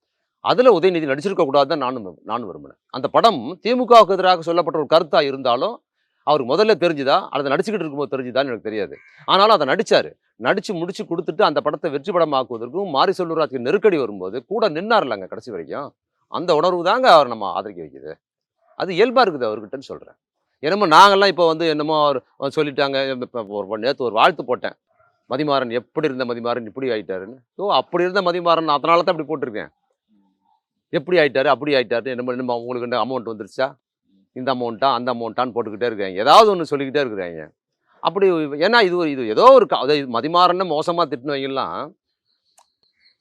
அதில் உதயநிதி நடிச்சிருக்க கூடாதுன்னு நானும் நானும் விரும்பினேன் அந்த படம் திமுகவுக்கு எதிராக சொல்லப்பட்ட ஒரு கருத்தாக இருந்தாலும் அவருக்கு முதல்ல தெரிஞ்சுதா அல்லது நடிச்சுக்கிட்டு இருக்கும்போது தெரிஞ்சுதான்னு எனக்கு தெரியாது. ஆனாலும் அதை நடித்தார் நடித்து முடிச்சு கொடுத்துட்டு அந்த படத்தை வெற்றி படமாக்குவதற்கும் மாரி செல்வராஜுக்கு நெருக்கடி வரும்போது கூட நின்னார்லங்க கடைசி வரைக்கும். அந்த உணர்வு தாங்க அவர் நம்ம ஆதரிக்க வைக்குது. அது இயல்பாக இருக்குது அவர்கிட்டன்னு சொல்கிறேன் என்னமோ நாங்கள்லாம் இப்போ வந்து என்னமோ அவர் அவர் சொல்லிட்டாங்க இப்போ ஒரு நேற்று ஒரு வாழ்த்து போட்டேன். மதிமாறன் எப்படி இருந்த மதிமாறன் இப்படி ஆயிட்டாருன்னு? ஸோ அப்படி இருந்த மதிமாறன் அதனால தான் இப்படி போட்டிருக்கேன். எப்படி ஆயிட்டாரு? அப்படி ஆயிட்டாரு என்ன என்னமோ உங்களுக்கு இந்த அமௌண்ட் வந்துருச்சா? இந்த அமௌண்ட்டா அந்த அமௌண்ட்டான்னு போட்டுக்கிட்டே இருக்காங்க. ஏதாவது ஒன்று சொல்லிக்கிட்டே இருக்கிறாங்க அப்படி ஏன்னா இது ஒரு இது ஏதோ ஒரு க- அதாவது மதிமாறன்னு மோசமா திட்டினவங்கலாம்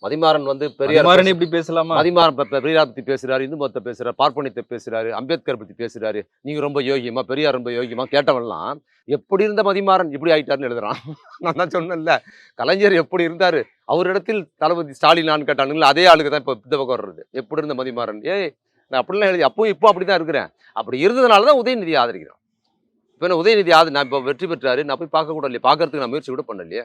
மதிமாறன் வந்து பெரியார் இப்படி பேசலாமா? மதிமாறன் பெரியார் பத்தி பேசுறாரு இந்து மதத்தை பேசுறாரு பார்ப்பனியத்தை பேசுறாரு அம்பேத்கர் பத்தி பேசுறாரு. நீங்க ரொம்ப யோகியமா பெரியார் ரொம்ப யோகியமா கேட்டவன்லாம் எப்படி இருந்த மதிமாறன் இப்படி ஆயிட்டாருன்னு எழுதுறான். நான் தான் சொன்னேன்ல கலைஞர் எப்படி இருந்தாரு? அவரிடத்தில் தளபதி ஸ்டாலின் நான் கேட்டானுங்களா அதே ஆளுக்கு தான் இப்போ இந்த பக்கம் வர்றது. எப்படி இருந்த மதிமாறன்? ஏய் நான் அப்படிலாம் எழுதி அப்பவும் இப்போ அப்படி தான் இருக்கிறேன். அப்படி இருந்ததுனால தான் உதயநிதி ஆதரிக்கிறோம். இப்போ என்ன உதயநிதி ஆது நான் இப்போ வெற்றி பெற்றாரு நான் போய் பார்க்க கூட இல்லையே பார்க்கறதுக்கு நான் முயற்சி கூட பண்ணலையே.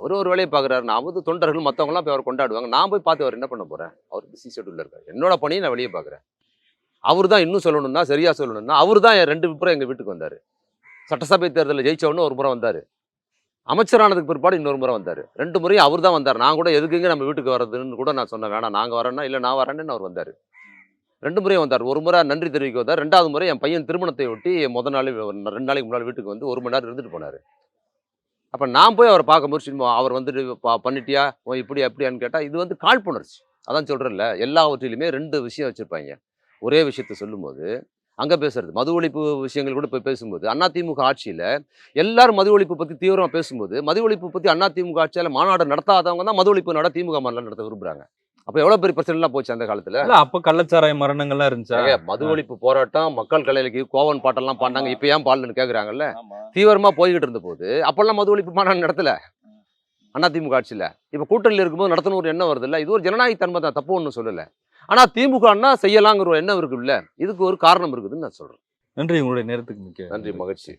அவர் ஒரு வேலையை பார்க்குறாரு. நான் வந்து தொண்டர்கள் மற்றவங்களாம் போய் அவர் கொண்டாடுவாங்க. நான் போய் பார்த்து அவர் என்ன பண்ண போகிறேன் அவர் பிஸி ஷெட்யூலில் இருக்கார். என்னோட பணியை நான் வெளியே பார்க்குறேன். அவர் தான் இன்னும் சொல்லணும்னா சரியாக சொல்லணும்னா அவர் தான் என் ரெண்டு முறை எங்கள் வீட்டுக்கு வந்தார். சட்டசபை தேர்தலில் ஜெயிச்சவொன்னு ஒரு முறை வந்தார். அமைச்சரானதுக்கு பிற்பாடு இன்னொரு முறை வந்தார். ரெண்டு முறையும் அவர் தான் வந்தார். நான் கூட எதுக்குங்க நம்ம வீட்டுக்கு வர்றதுன்னு கூட நான் சொன்னேன். வேணாம் நாங்கள் வரேன்னா இல்லை நான் வரேன்னு அவர் வந்தார். ரெண்டு முறையும் வந்தார். ஒரு முறை நன்றி தெரிவிக்க வந்தார். ரெண்டாவது முறை என் பையன் திருமணத்தை ஒட்டி முத நாள் ரெண்டு நாளைக்கு முன்னாள் வீட்டுக்கு வந்து ஒரு மணி நேரம் இருந்துட்டு போனார். அப்போ நான் போய் அவரை பார்க்க முயற்சி அவர் வந்துட்டு பா பண்ணிட்டியா? ஓ இப்படி அப்படியான்னு கேட்டால் இது வந்து காழ்ப்புணர்ச்சி. அதான் சொல்கிறேன்ல எல்லாவற்றிலுமே ரெண்டு விஷயம் வச்சுருப்பாங்க. ஒரே விஷயத்த சொல்லும்போது அங்கே பேசுறது மது ஒழிப்பு விஷயங்கள் கூட போய் பேசும்போது அதிமுக ஆட்சியில் எல்லாரும் மது ஒழிப்பு பற்றி தீவிரமாக பேசும்போது மது ஒழிப்பு பற்றி அதிமுக ஆட்சியில் மாநாடு நடத்தாதவங்க தான் மது ஒழிப்பு நட திமுக மாநாடு நடத்த விரும்புகிறாங்க அப்போ எவ்வளோ பெரிய பிரச்சனைலாம் போச்சு அந்த காலத்தில்? அப்ப கள்ளச்சாராய மரணங்கள்லாம் இருந்துச்சா? மது ஒழிப்பு போராட்டம் மக்கள் கலையிலக்கு கோவன் பாட்டெல்லாம் பாடினாங்க இப்போ ஏன் பாடலன்னு கேட்குறாங்கல்ல தீவிரமா போய்கிட்டு இருந்த போது அப்பெல்லாம் மது ஒழிப்பு மாநாடு நடத்தல. அதிமுக ஆட்சியில். இப்போ கூட்டணியில் இருக்கும்போது நடத்தணும் ஒரு எண்ணம் வருது இல்லை? இது ஒரு ஜனநாயக தன்மை தான் தப்பு ஒன்றும் சொல்லலை. ஆனால் திமுகன்னா செய்யலாங்கிற ஒரு எண்ணம் இருக்குல்ல? இதுக்கு ஒரு காரணம் இருக்குதுன்னு நான் சொல்றேன். நன்றி உங்களுடைய நேரத்துக்கு மிக்க நன்றி மகிழ்ச்சி.